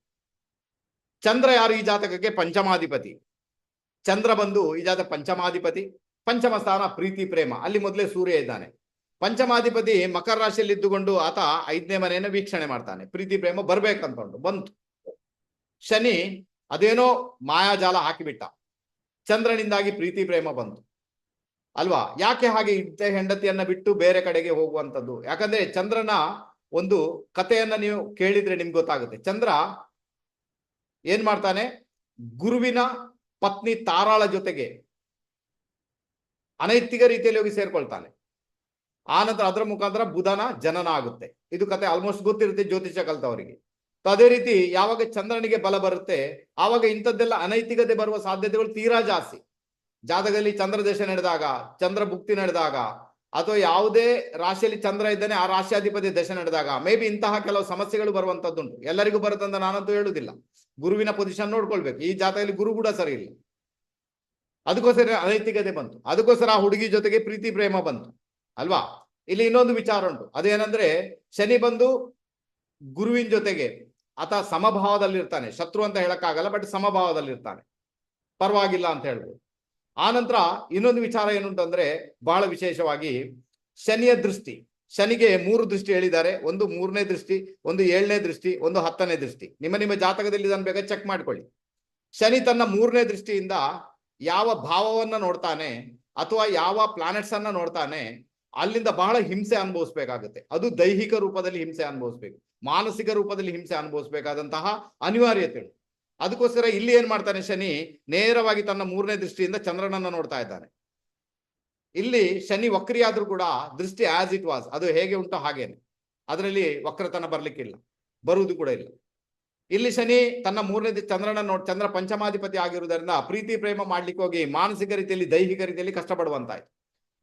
ಚಂದ್ರ ಯಾರು ಈ ಜಾತಕಕ್ಕೆ? ಪಂಚಮಾಧಿಪತಿ. ಚಂದ್ರ ಬಂದು ಈ ಜಾತಕ ಪಂಚಮಾಧಿಪತಿ, ಪಂಚಮ ಸ್ಥಾನ ಪ್ರೀತಿ, ಪ್ರೇಮ. ಅಲ್ಲಿ ಮೊದಲೇ ಸೂರ್ಯ ಇದ್ದಾನೆ. ಪಂಚಮಾಧಿಪತಿ ಮಕರ ರಾಶಿಯಲ್ಲಿ ಇದ್ದುಕೊಂಡು ಆತ ಐದನೇ ಮನೆಯನ್ನು ವೀಕ್ಷಣೆ ಮಾಡ್ತಾನೆ. ಪ್ರೀತಿ, ಪ್ರೇಮ ಬರ್ಬೇಕಂತಂದು ಬಂತು. ಶನಿ ಅದೇನೋ ಮಾಯಾಜಾಲ ಹಾಕಿಬಿಟ್ಟ. ಚಂದ್ರನಿಂದಾಗಿ ಪ್ರೀತಿ, ಪ್ರೇಮ ಬಂತು. ಅಲ್ವಾ? ಯಾಕೆ ಹಾಗೆ ಇದ್ದ ಹೆಂಡತಿಯನ್ನ ಬಿಟ್ಟು ಬೇರೆ ಕಡೆಗೆ ಹೋಗುವಂತದ್ದು ಯಾಕಂದ್ರೆ ಚಂದ್ರನ ಒಂದು ಕಥೆಯನ್ನ ನೀವು ಕೇಳಿದ್ರೆ ನಿಮ್ಗೆ ಗೊತ್ತಾಗುತ್ತೆ. ಚಂದ್ರ ಏನ್ ಮಾಡ್ತಾನೆ? ಗುರುವಿನ ಪತ್ನಿ ತಾರಾಳ ಜೊತೆಗೆ ಅನೈತಿಕ ರೀತಿಯಲ್ಲಿ ಹೋಗಿ ಸೇರ್ಕೊಳ್ತಾನೆ. ಆನಂತರ ಅದರ ಮುಖಾಂತರ ಬುಧನ ಜನನ ಆಗುತ್ತೆ. ಇದು ಕತೆ ಆಲ್ಮೋಸ್ಟ್ ಗೊತ್ತಿರುತ್ತೆ ಜ್ಯೋತಿಷ ಕಲ್ತವರಿಗೆ. ಅದೇ ರೀತಿ ಯಾವಾಗ ಚಂದ್ರನಿಗೆ ಬಲ ಬರುತ್ತೆ, ಆವಾಗ ಇಂಥದ್ದೆಲ್ಲ ಅನೈತಿಕತೆ ಬರುವ ಸಾಧ್ಯತೆಗಳು ತೀರಾ ಜಾಸ್ತಿ. ಜಾತಕದಲ್ಲಿ ಚಂದ್ರ ದಶ ನಡೆದಾಗ, ಚಂದ್ರ ಭುಕ್ತಿ ನಡೆದಾಗ, ಅಥವಾ ಯಾವುದೇ ರಾಶಿಯಲ್ಲಿ ಚಂದ್ರ ಇದ್ದಾನೆ ಆ ರಾಶಿಯಾಧಿಪತಿ ದಶ ನಡೆದಾಗ, ಮೇ ಬಿ ಇಂತಹ ಕೆಲವು ಸಮಸ್ಯೆಗಳು ಬರುವಂತದ್ದುಂಟು. ಎಲ್ಲರಿಗೂ ಬರುತ್ತಂತ ನಾನಂತೂ ಹೇಳುದಿಲ್ಲ ಗುರುವಿನ ಪೊಸಿಷನ್ ನೋಡ್ಕೊಳ್ಬೇಕು. ಈ ಜಾತಕದಲ್ಲಿ ಗುರು ಕೂಡ ಸರಿ ಇಲ್ಲ. ಅದಕ್ಕೋಸ್ಕರ ಅನೈತಿಕತೆ ಬಂತು. ಅದಕ್ಕೋಸ್ಕರ ಆ ಹುಡುಗಿ ಜೊತೆಗೆ ಪ್ರೀತಿ, ಪ್ರೇಮ ಬಂತು. ಅಲ್ವಾ? ಇಲ್ಲಿ ಇನ್ನೊಂದು ವಿಚಾರ ಉಂಟು. ಅದೇನಂದ್ರೆ, ಶನಿ ಬಂದು ಗುರುವಿನ ಜೊತೆಗೆ ಆತ ಸಮಭಾವದಲ್ಲಿ ಇರ್ತಾನೆ ಶತ್ರು ಅಂತ ಹೇಳಕ್ಕಾಗಲ್ಲ ಬಟ್ ಸಮಭಾವದಲ್ಲಿರ್ತಾನೆ. ಪರವಾಗಿಲ್ಲ ಅಂತ ಹೇಳ್ಬೋದು. ಆನಂತರ ಇನ್ನೊಂದು ವಿಚಾರ ಏನು ಅಂತಂದ್ರೆ ಬಹಳ ವಿಶೇಷವಾಗಿ ಶನಿಯ ದೃಷ್ಟಿ. ಶನಿಗೆ ಮೂರು ದೃಷ್ಟಿ ಹೇಳಿದ್ದಾರೆ. ಒಂದು ಮೂರನೇ ದೃಷ್ಟಿ, ಒಂದು ಏಳನೇ ದೃಷ್ಟಿ, ಒಂದು ಹತ್ತನೇ ದೃಷ್ಟಿ. ನಿಮ್ಮ ನಿಮ್ಮ ಜಾತಕದಲ್ಲಿ ಇದನ್ನು ಬೇಗ ಚೆಕ್ ಮಾಡ್ಕೊಳ್ಳಿ. ಶನಿ ತನ್ನ ಮೂರನೇ ದೃಷ್ಟಿಯಿಂದ ಯಾವ ಭಾವವನ್ನ ನೋಡ್ತಾನೆ ಅಥವಾ ಯಾವ ಪ್ಲಾನೆಟ್ಸ್ ಅನ್ನ ನೋಡ್ತಾನೆ ಅಲ್ಲಿಂದ ಬಹಳ ಹಿಂಸೆ ಅನುಭವಿಸ್ಬೇಕಾಗುತ್ತೆ. ಅದು ದೈಹಿಕ ರೂಪದಲ್ಲಿ ಹಿಂಸೆ ಅನುಭವಿಸ್ಬೇಕು. ಮಾನಸಿಕ ರೂಪದಲ್ಲಿ ಹಿಂಸೆ ಅನುಭವಿಸ್ಬೇಕಾದಂತಹ ಅನಿವಾರ್ಯತೆಗಳು ಅದಕ್ಕೋಸ್ಕರ ಇಲ್ಲಿ ಏನ್ ಮಾಡ್ತಾನೆ ಶನಿ? ನೇರವಾಗಿ ತನ್ನ ಮೂರನೇ ದೃಷ್ಟಿಯಿಂದ ಚಂದ್ರನನ್ನ ನೋಡ್ತಾ ಇದ್ದಾನೆ. ಇಲ್ಲಿ ಶನಿ ವಕ್ರಿ ಆದ್ರೂ ಕೂಡ ದೃಷ್ಟಿ ಆಸ್ ಇಟ್ ವಾಸ್ ಅದು ಹೇಗೆ ಉಂಟೋ ಹಾಗೇನೆ. ಅದರಲ್ಲಿ ವಕ್ರತನ ಬರ್ಲಿಕ್ಕಿಲ್ಲ. ಬರುವುದು ಕೂಡ ಇಲ್ಲ. ಇಲ್ಲಿ ಶನಿ ತನ್ನ ಮೂರನೇ ಚಂದ್ರನ ನೋಡ್, ಚಂದ್ರ ಪಂಚಮಾಧಿಪತಿ ಆಗಿರುವುದರಿಂದ ಪ್ರೀತಿ, ಪ್ರೇಮ ಮಾಡ್ಲಿಕ್ಕೆ ಹೋಗಿ ಮಾನಸಿಕ ರೀತಿಯಲ್ಲಿ, ದೈಹಿಕ ರೀತಿಯಲ್ಲಿ ಕಷ್ಟಪಡುವಂತಾಯ್ತು.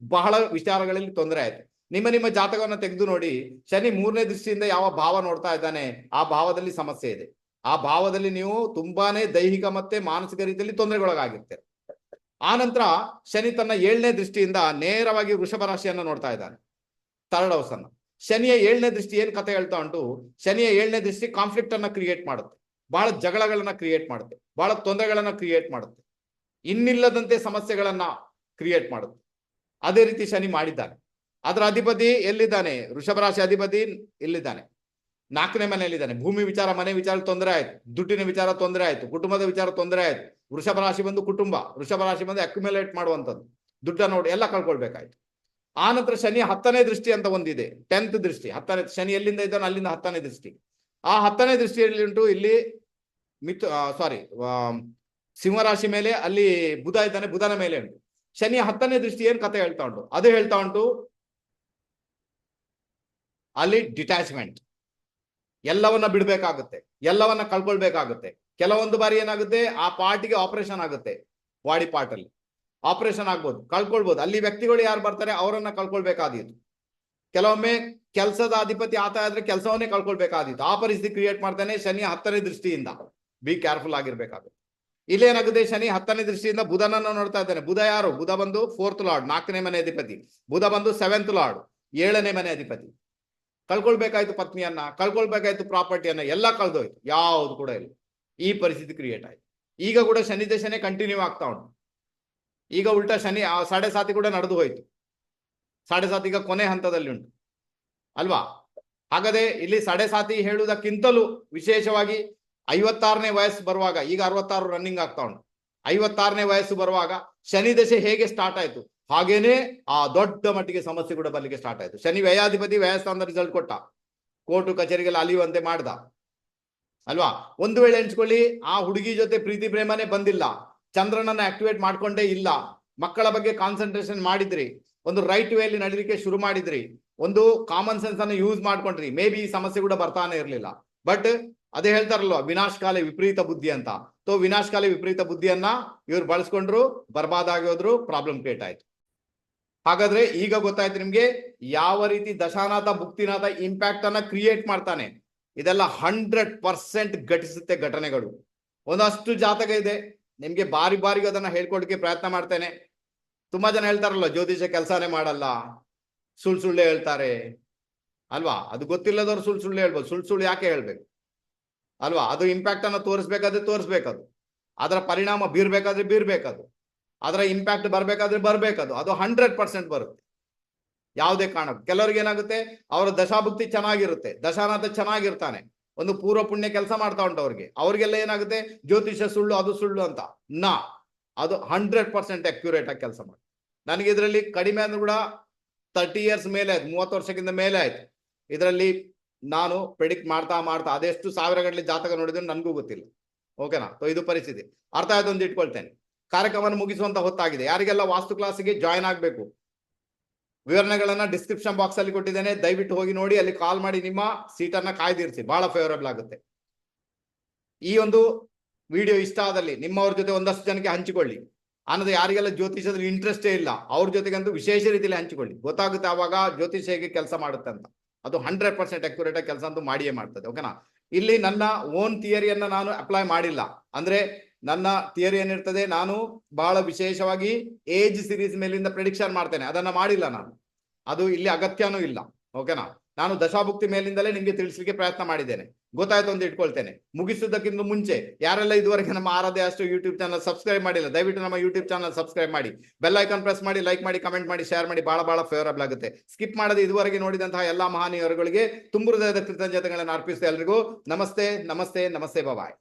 ಬಹಳ ವಿಚಾರಗಳಲ್ಲಿ ತೊಂದರೆ ಆಯ್ತು. ನಿಮ್ಮ ನಿಮ್ಮ ಜಾತಕವನ್ನು ತೆಗೆದು ನೋಡಿ, ಶನಿ ಮೂರನೇ ದೃಷ್ಟಿಯಿಂದ ಯಾವ ಭಾವ ನೋಡ್ತಾ ಇದ್ದಾನೆ, ಆ ಭಾವದಲ್ಲಿ ಸಮಸ್ಯೆ ಇದೆ. ಆ ಭಾವದಲ್ಲಿ ನೀವು ತುಂಬಾನೇ ದೈಹಿಕ ಮತ್ತೆ ಮಾನಸಿಕ ರೀತಿಯಲ್ಲಿ ತೊಂದರೆಗೊಳಗಾಗಿರ್ತೀರ. ಆ ನಂತರ ಶನಿ ತನ್ನ ಏಳನೇ ದೃಷ್ಟಿಯಿಂದ ನೇರವಾಗಿ ವೃಷಭ ರಾಶಿಯನ್ನ ನೋಡ್ತಾ ಇದ್ದಾನೆ. ಥರ್ಡ್ ಹೌಸ್ ಅನ್ನ. ಶನಿಯ ಏಳನೇ ದೃಷ್ಟಿ ಏನ್ ಕತೆ ಹೇಳ್ತಾ ಉಂಟು? ಶನಿಯ ಏಳನೇ ದೃಷ್ಟಿ ಕಾನ್ಫ್ಲಿಕ್ಟ್ ಅನ್ನ ಕ್ರಿಯೇಟ್ ಮಾಡುತ್ತೆ. ಬಹಳ ಜಗಳಗಳನ್ನ ಕ್ರಿಯೇಟ್ ಮಾಡುತ್ತೆ. ಬಹಳ ತೊಂದರೆಗಳನ್ನ ಕ್ರಿಯೇಟ್ ಮಾಡುತ್ತೆ. ಇನ್ನಿಲ್ಲದಂತೆ ಸಮಸ್ಯೆಗಳನ್ನ ಕ್ರಿಯೇಟ್ ಮಾಡುತ್ತೆ. ಅದೇ ರೀತಿ ಶನಿ ಮಾಡಿದ್ದಾನೆ. ಅದರ ಅಧಿಪತಿ ಎಲ್ಲಿದ್ದಾನೆ? ವೃಷಭ ರಾಶಿ ಅಧಿಪತಿ ಇಲ್ಲಿದ್ದಾನೆ ನಾಲ್ಕನೇ ಮನೆಯಲ್ಲಿದ್ದಾನೆ. ಭೂಮಿ ವಿಚಾರ, ಮನೆ ವಿಚಾರ ತೊಂದರೆ ಆಯ್ತು. ದುಡ್ಡಿನ ವಿಚಾರ ತೊಂದರೆ ಆಯ್ತು. ಕುಟುಂಬದ ವಿಚಾರ ತೊಂದರೆ ಆಯ್ತು. ವೃಷಭ ರಾಶಿ ಬಂದು ಕುಟುಂಬ. ವೃಷಭ ರಾಶಿ ಬಂದು ಅಕ್ಯುಮುಲೇಟ್ ಮಾಡುವಂಥದ್ದು. ದುಡ್ಡ ನೋಡಿ ಎಲ್ಲ ಕಳ್ಕೊಳ್ಬೇಕಾಯ್ತು. ಆ ನಂತರ ಶನಿ ಹತ್ತನೇ ದೃಷ್ಟಿ ಅಂತ ಒಂದಿದೆ. ಟೆಂತ್ ದೃಷ್ಟಿ. ಹತ್ತನೇ ಶನಿ ಎಲ್ಲಿಂದ ಇದ್ದಾನೆ ಅಲ್ಲಿಂದ ಹತ್ತನೇ ದೃಷ್ಟಿ. ಆ ಹತ್ತನೇ ದೃಷ್ಟಿಯಲ್ಲಿ ಉಂಟು ಇಲ್ಲಿ ಮಿಥು ಸಾರಿ ಸಿಂಹರಾಶಿ ಮೇಲೆ ಅಲ್ಲಿ ಬುಧ ಇದ್ದಾನೆ. ಬುಧನ ಮೇಲೆ ಉಂಟು. ಶನಿ ಹತ್ತನೇ ದೃಷ್ಟಿ ಏನ್ ಕತೆ ಹೇಳ್ತಾ ಉಂಟು? ಅದು ಹೇಳ್ತಾ ಉಂಟು ಅಲ್ಲಿ ಡಿಟ್ಯಾಚ್ಮೆಂಟ್ ಎಲ್ಲವನ್ನ ಬಿಡ್ಬೇಕಾಗುತ್ತೆ, ಎಲ್ಲವನ್ನ ಕಳ್ಕೊಳ್ಬೇಕಾಗುತ್ತೆ. ಕೆಲವೊಂದು ಬಾರಿ ಏನಾಗುತ್ತೆ, ಆ ಪಾರ್ಟಿಗೆ ಆಪರೇಷನ್ ಆಗುತ್ತೆ ಬಾಡಿ ಪಾರ್ಟ್ ಅಲ್ಲಿ ಆಪರೇಷನ್ ಆಗ್ಬೋದು, ಕಳ್ಕೊಳ್ಬೋದು. ಅಲ್ಲಿ ವ್ಯಕ್ತಿಗಳು ಯಾರು ಬರ್ತಾರೆ, ಅವರನ್ನ ಕಳ್ಕೊಳ್ಬೇಕಾದೀತು. ಕೆಲವೊಮ್ಮೆ ಕೆಲಸದ ಅಧಿಪತಿ ಆತ ಆದ್ರೆ ಕೆಲಸವನ್ನೇ ಕಳ್ಕೊಳ್ಬೇಕಾದೀತು. ಆ ಪರಿಸ್ಥಿತಿ ಕ್ರಿಯೇಟ್ ಮಾಡ್ತಾನೆ ಶನಿ ಹತ್ತನೇ ದೃಷ್ಟಿಯಿಂದ. ಬಿ ಕೇರ್ಫುಲ್ ಆಗಿರ್ಬೇಕಾಗುತ್ತೆ. ಇಲ್ಲೇನಾಗುತ್ತೆ ಶನಿ ಹತ್ತನೇ ದೃಷ್ಟಿಯಿಂದ ಬುಧನನ್ನು ನೋಡ್ತಾ ಇದ್ದಾನೆ. ಬುಧ ಯಾರು? ಬುಧ ಬಂದು ಫೋರ್ತ್ ಲಾರ್ಡ್ ನಾಲ್ಕನೇ ಮನೆ ಅಧಿಪತಿ. ಬುಧ ಬಂದು ಸೆವೆಂತ್ ಲಾರ್ಡ್ ಏಳನೇ ಮನೆ ಅಧಿಪತಿ. ಕಳ್ಕೊಳ್ಬೇಕಾಯ್ತು ಪತ್ನಿಯನ್ನ, ಕಳ್ಕೊಳ್ಬೇಕಾಯ್ತು ಪ್ರಾಪರ್ಟಿಯನ್ನ ಎಲ್ಲ ಕಳ್ದೋಯ್ತು. ಯಾವುದು ಕೂಡ ಇಲ್ಲ. ಈ ಪರಿಸ್ಥಿತಿ ಕ್ರಿಯೇಟ್ ಆಯ್ತು. ಈಗ ಕೂಡ ಶನಿ ದಶನೆ ಕಂಟಿನ್ಯೂ ಆಗ್ತಾ ಉಂಟು. ಈಗ ಉಲ್ಟಾ ಶನಿ ಸಾಡೆ ಸಾತಿ ಕೂಡ ನಡೆದು ಹೋಯ್ತು. ಸಾಡೆ ಸಾತಿ ಈಗ ಕೊನೆ ಹಂತದಲ್ಲಿ ಉಂಟು. ಅಲ್ವಾ? ಹಾಗಾದ್ರೆ ಇಲ್ಲಿ ಸಾಡೆ ಸಾತಿ ಹೇಳುವುದಕ್ಕಿಂತಲೂ ವಿಶೇಷವಾಗಿ ಐವತ್ತಾರನೇ ವಯಸ್ಸು ಬರುವಾಗ, ಈಗ ಅರವತ್ತಾರು ರನ್ನಿಂಗ್ ಆಗ್ತಾ ಉಂಟು. ಐವತ್ತಾರನೇ ವಯಸ್ಸು ಬರುವಾಗ ಶನಿ ದಶೆ ಹೇಗೆ ಸ್ಟಾರ್ಟ್ ಆಯ್ತು? ಹಾಗೇನೆ ಆ ದೊಡ್ಡ ಮಟ್ಟಿಗೆ ಸಮಸ್ಯೆ ಕೂಡ ಬರಲಿಕ್ಕೆ ಸ್ಟಾರ್ಟ್ ಆಯ್ತು. ಶನಿ ವ್ಯಯಾಧಿಪತಿ ವ್ಯಯಸ್ಥಾನದ ರಿಸಲ್ಟ್ ಕೊಟ್ಟ. ಕೋರ್ಟು ಕಚೇರಿಗೆಲ್ಲ ಅಲಿಯುವಂತೆ ಮಾಡ್ದ. ಅಲ್ವಾ? ಒಂದು ವೇಳೆ ಎಣಿಸ್ಕೊಳ್ಳಿ, ಆ ಹುಡುಗಿ ಜೊತೆ ಪ್ರೀತಿ ಪ್ರೇಮನೇ ಬಂದಿಲ್ಲ. ಚಂದ್ರನನ್ನ ಆಕ್ಟಿವೇಟ್ ಮಾಡ್ಕೊಂಡೇ ಇಲ್ಲ. ಮಕ್ಕಳ ಬಗ್ಗೆ ಕಾನ್ಸಂಟ್ರೇಷನ್ ಮಾಡಿದ್ರಿ. ಒಂದು ರೈಟ್ ವೇಲಿ ನಡೀಲಿಕ್ಕೆ ಶುರು ಮಾಡಿದ್ರಿ. ಒಂದು ಕಾಮನ್ ಸೆನ್ಸ್ ಅನ್ನು ಯೂಸ್ ಮಾಡ್ಕೊಂಡ್ರಿ. ಮೇ ಬಿ ಈ ಸಮಸ್ಯೆ ಕೂಡ ಬರ್ತಾನೆ ಇರಲಿಲ್ಲ. ಬಟ್ ಅದೇ ಹೇಳ್ತಾರಲ್ವ ವಿನಾಶಕಾಲ ವಿಪರೀತ ಬುದ್ಧಿ ಅಂತ. ಸೊ ವಿನಾಶಕಾಲ ವಿಪರೀತ ಬುದ್ಧಿಯನ್ನ ಇವ್ರು ಬಳಸ್ಕೊಂಡ್ರು, ಬರ್ಬಾದಾಗಿ ಹೋದ್ರು ಪ್ರಾಬ್ಲಮ್ ಕ್ರಿಯೇಟ್ ಆಯ್ತು. ಹಾಗಾದ್ರೆ ಈಗ ಗೊತ್ತಾಯ್ತು ನಿಮ್ಗೆ ಯಾವ ರೀತಿ ದಶಾನಾಥ ಭುಕ್ತಿನಾಥ ಇಂಪ್ಯಾಕ್ಟ್ ಅನ್ನ ಕ್ರಿಯೇಟ್ ಮಾಡ್ತಾನೆ. ಇದೆಲ್ಲ ಹಂಡ್ರೆಡ್ ಪರ್ಸೆಂಟ್ ಘಟಿಸುತ್ತೆ ಘಟನೆಗಳು. ಒಂದಷ್ಟು ಜಾತಕ ಇದೆ. ನಿಮ್ಗೆ ಬಾರಿ ಬಾರಿಗೆ ಅದನ್ನ ಹೇಳ್ಕೊಡಕ್ಕೆ ಪ್ರಯತ್ನ ಮಾಡ್ತೇನೆ. ತುಂಬಾ ಜನ ಹೇಳ್ತಾರಲ್ಲ ಜ್ಯೋತಿಷ ಕೆಲಸನೇ ಮಾಡಲ್ಲ. ಸುಳ್ಳು ಸುಳ್ಳೆ ಹೇಳ್ತಾರೆ. ಅಲ್ವಾ? ಅದು ಗೊತ್ತಿಲ್ಲದವ್ರು ಸುಳ್ಳು ಸುಳ್ಳು ಹೇಳ್ಬೋದು. ಸುಳ್ಳು ಸುಳ್ಳು ಯಾಕೆ ಹೇಳ್ಬೇಕು? ಅಲ್ವಾ? ಅದು ಇಂಪ್ಯಾಕ್ಟ್ ಅನ್ನ ತೋರಿಸ್ಬೇಕಾದ್ರೆ ತೋರಿಸ್ಬೇಕದು. ಅದರ ಪರಿಣಾಮ ಬೀರ್ಬೇಕಾದ್ರೆ ಬೀರ್ಬೇಕದು. ಅದರ ಇಂಪ್ಯಾಕ್ಟ್ ಬರಬೇಕಾದ್ರೆ ಬರಬೇಕದು. ಅದು ಹಂಡ್ರೆಡ್ ಪರ್ಸೆಂಟ್ ಬರುತ್ತೆ. ಯಾವುದೇ ಕಾರಣಕ್ಕೆ. ಕೆಲವ್ರಿಗೆ ಏನಾಗುತ್ತೆ? ಅವರ ದಶಾಭುಕ್ತಿ ಚೆನ್ನಾಗಿರುತ್ತೆ. ದಶಾನಾಥ ಚೆನ್ನಾಗಿರ್ತಾನೆ. ಒಂದು ಪೂರ್ವ ಪುಣ್ಯ ಕೆಲಸ ಮಾಡ್ತಾ ಉಂಟು ಅವ್ರಿಗೆ. ಅವ್ರಿಗೆಲ್ಲ ಏನಾಗುತ್ತೆ? ಜ್ಯೋತಿಷ ಸುಳ್ಳು, ಅದು ಸುಳ್ಳು ಅಂತ. ನಾ. ಅದು ಹಂಡ್ರೆಡ್ ಪರ್ಸೆಂಟ್ ಅಕ್ಯುರೇಟ್ ಆಗಿ ಕೆಲಸ ಮಾಡಿ ನನಗೆ ಇದರಲ್ಲಿ ಕಡಿಮೆ ಅಂದ್ರೂ ಕೂಡ ತರ್ಟಿ ಇಯರ್ಸ್ ಮೇಲೆ ಆಯ್ತು. ಮೂವತ್ತು ವರ್ಷಕ್ಕಿಂತ ಮೇಲೆ ಆಯ್ತು. ಇದರಲ್ಲಿ ನಾನು ಪ್ರೆಡಿಕ್ಟ್ ಮಾಡ್ತಾ ಮಾಡ್ತಾ ಅದೆಷ್ಟು ಸಾವಿರ ಗಂಟೆ ಜಾತಕ ನೋಡಿದ್ರೆ ನನಗೂ ಗೊತ್ತಿಲ್ಲ. ಓಕೆನಾ ಇದು ಪರಿಸ್ಥಿತಿ. ಅರ್ಥ ಆಯ್ತು ಒಂದು ಇಟ್ಕೊಳ್ತೇನೆ. ಕಾರ್ಯಕ್ರಮವನ್ನು ಮುಗಿಸುವಂತ ಹೊತ್ತಾಗಿದೆ. ಯಾರಿಗೆಲ್ಲ ವಾಸ್ತು ಕ್ಲಾಸಿಗೆ ಜಾಯ್ನ್ ಆಗಬೇಕು? ವಿವರಣೆಗಳನ್ನ ಡಿಸ್ಕ್ರಿಪ್ಷನ್ ಬಾಕ್ಸ್ ಅಲ್ಲಿ ಕೊಟ್ಟಿದ್ದೇನೆ. ದಯವಿಟ್ಟು ಹೋಗಿ ನೋಡಿ. ಅಲ್ಲಿ ಕಾಲ್ ಮಾಡಿ ನಿಮ್ಮ ಸೀಟನ್ನ ಕಾಯ್ದಿರಿಸಿ. ಬಹಳ ಫೇವರಬಲ್ ಆಗುತ್ತೆ. ಈ ಒಂದು ವಿಡಿಯೋ ಇಷ್ಟ ಆದಲ್ಲಿ ನಿಮ್ಮವ್ರ ಜೊತೆ ಒಂದಷ್ಟು ಜನಕ್ಕೆ ಹಂಚಿಕೊಳ್ಳಿ. ಅನ್ನೋದು ಯಾರಿಗೆಲ್ಲ ಜ್ಯೋತಿಷದಲ್ಲಿ ಇಂಟ್ರೆಸ್ಟೇ ಇಲ್ಲ, ಅವ್ರ ಜೊತೆಗಂತೂ ವಿಶೇಷ ರೀತಿಯಲ್ಲಿ ಹಂಚಿಕೊಳ್ಳಿ. ಗೊತ್ತಾಗುತ್ತೆ ಆವಾಗ ಜ್ಯೋತಿಷ ಹೇಗೆ ಕೆಲಸ ಮಾಡುತ್ತೆ ಅಂತ. ಅದು ಹಂಡ್ರೆಡ್ ಪರ್ಸೆಂಟ್ ಅಕ್ಯುರೇಟ್ ಆಗಿ ಕೆಲಸ ಅಂತೂ ಮಾಡಿಯೇ ಮಾಡ್ತದೆ ಓಕೆನಾ ಇಲ್ಲಿ ನನ್ನ ಓನ್ ಥಿಯರಿಯನ್ನ ನಾನು ಅಪ್ಲೈ ಮಾಡಿಲ್ಲ. ಅಂದ್ರೆ ನನ್ನ ಥಿಯರಿ ಏನಿರ್ತದೆ, ನಾನು ಬಹಳ ವಿಶೇಷವಾಗಿ ಏಜ್ ಸಿರೀಸ್ ಮೇಲಿಂದ ಪ್ರಿಡಿಕ್ಷನ್ ಮಾಡ್ತೇನೆ. ಅದನ್ನ ಮಾಡಿಲ್ಲ ನಾನು. ಅದು ಇಲ್ಲಿ ಅಗತ್ಯನೂ ಇಲ್ಲ. ಓಕೆನಾ ನಾನು ದಶಾಭುಕ್ತಿ ಮೇಲಿಂದಲೇ ನಿಮಗೆ ತಿಳಿಸ್ಲಿಕ್ಕೆ ಪ್ರಯತ್ನ ಮಾಡಿದ್ದೇನೆ. ಗೊತ್ತಾಯ್ತು ಅಂತ ಇಟ್ಕೊಳ್ತೇನೆ. ಮುಗಿಸುವುದಕ್ಕಿಂತ ಮುಂಚೆ, ಯಾರೆಲ್ಲ ಇದುವರೆಗೆ ನಮ್ಮ ಆರಾಧ್ಯ ಅಷ್ಟು ಯೂಟ್ಯೂಬ್ ಚಾನಲ್ ಸಬ್ಸ್ಕ್ರೈಬ್ ಮಾಡಿಲ್ಲ, ದಯವಿಟ್ಟು ನಮ್ಮ ಯೂಟ್ಯೂಬ್ ಚಾನಲ್ ಸಬ್ಸ್ಕ್ರೈಬ್ ಮಾಡಿ. ಬೆಲ್ ಐಕಾನ್ ಪ್ರೆಸ್ ಮಾಡಿ ಲೈಕ್ ಮಾಡಿ ಕಮೆಂಟ್ ಮಾಡಿ ಶೇರ್ ಮಾಡಿ, ಬಹಳ ಬಹಳ ಫೇವರಬಲ್ ಆಗುತ್ತೆ. ಸ್ಕಿಪ್ ಮಾಡದೆ ಇದುವರೆಗೆ ನೋಡಿದಂತಹ ಎಲ್ಲಾ ಮಹಾನೀಯರುಗಳಿಗೆ ತುಂಬು ಹೃದಯದ ಕೃತಜ್ಞತೆಗಳನ್ನು ಅರ್ಪಿಸಿದೆ ಎಲ್ರಿಗೂ ನಮಸ್ತೆ ನಮಸ್ತೆ ನಮಸ್ತೆ ಬಾಯ್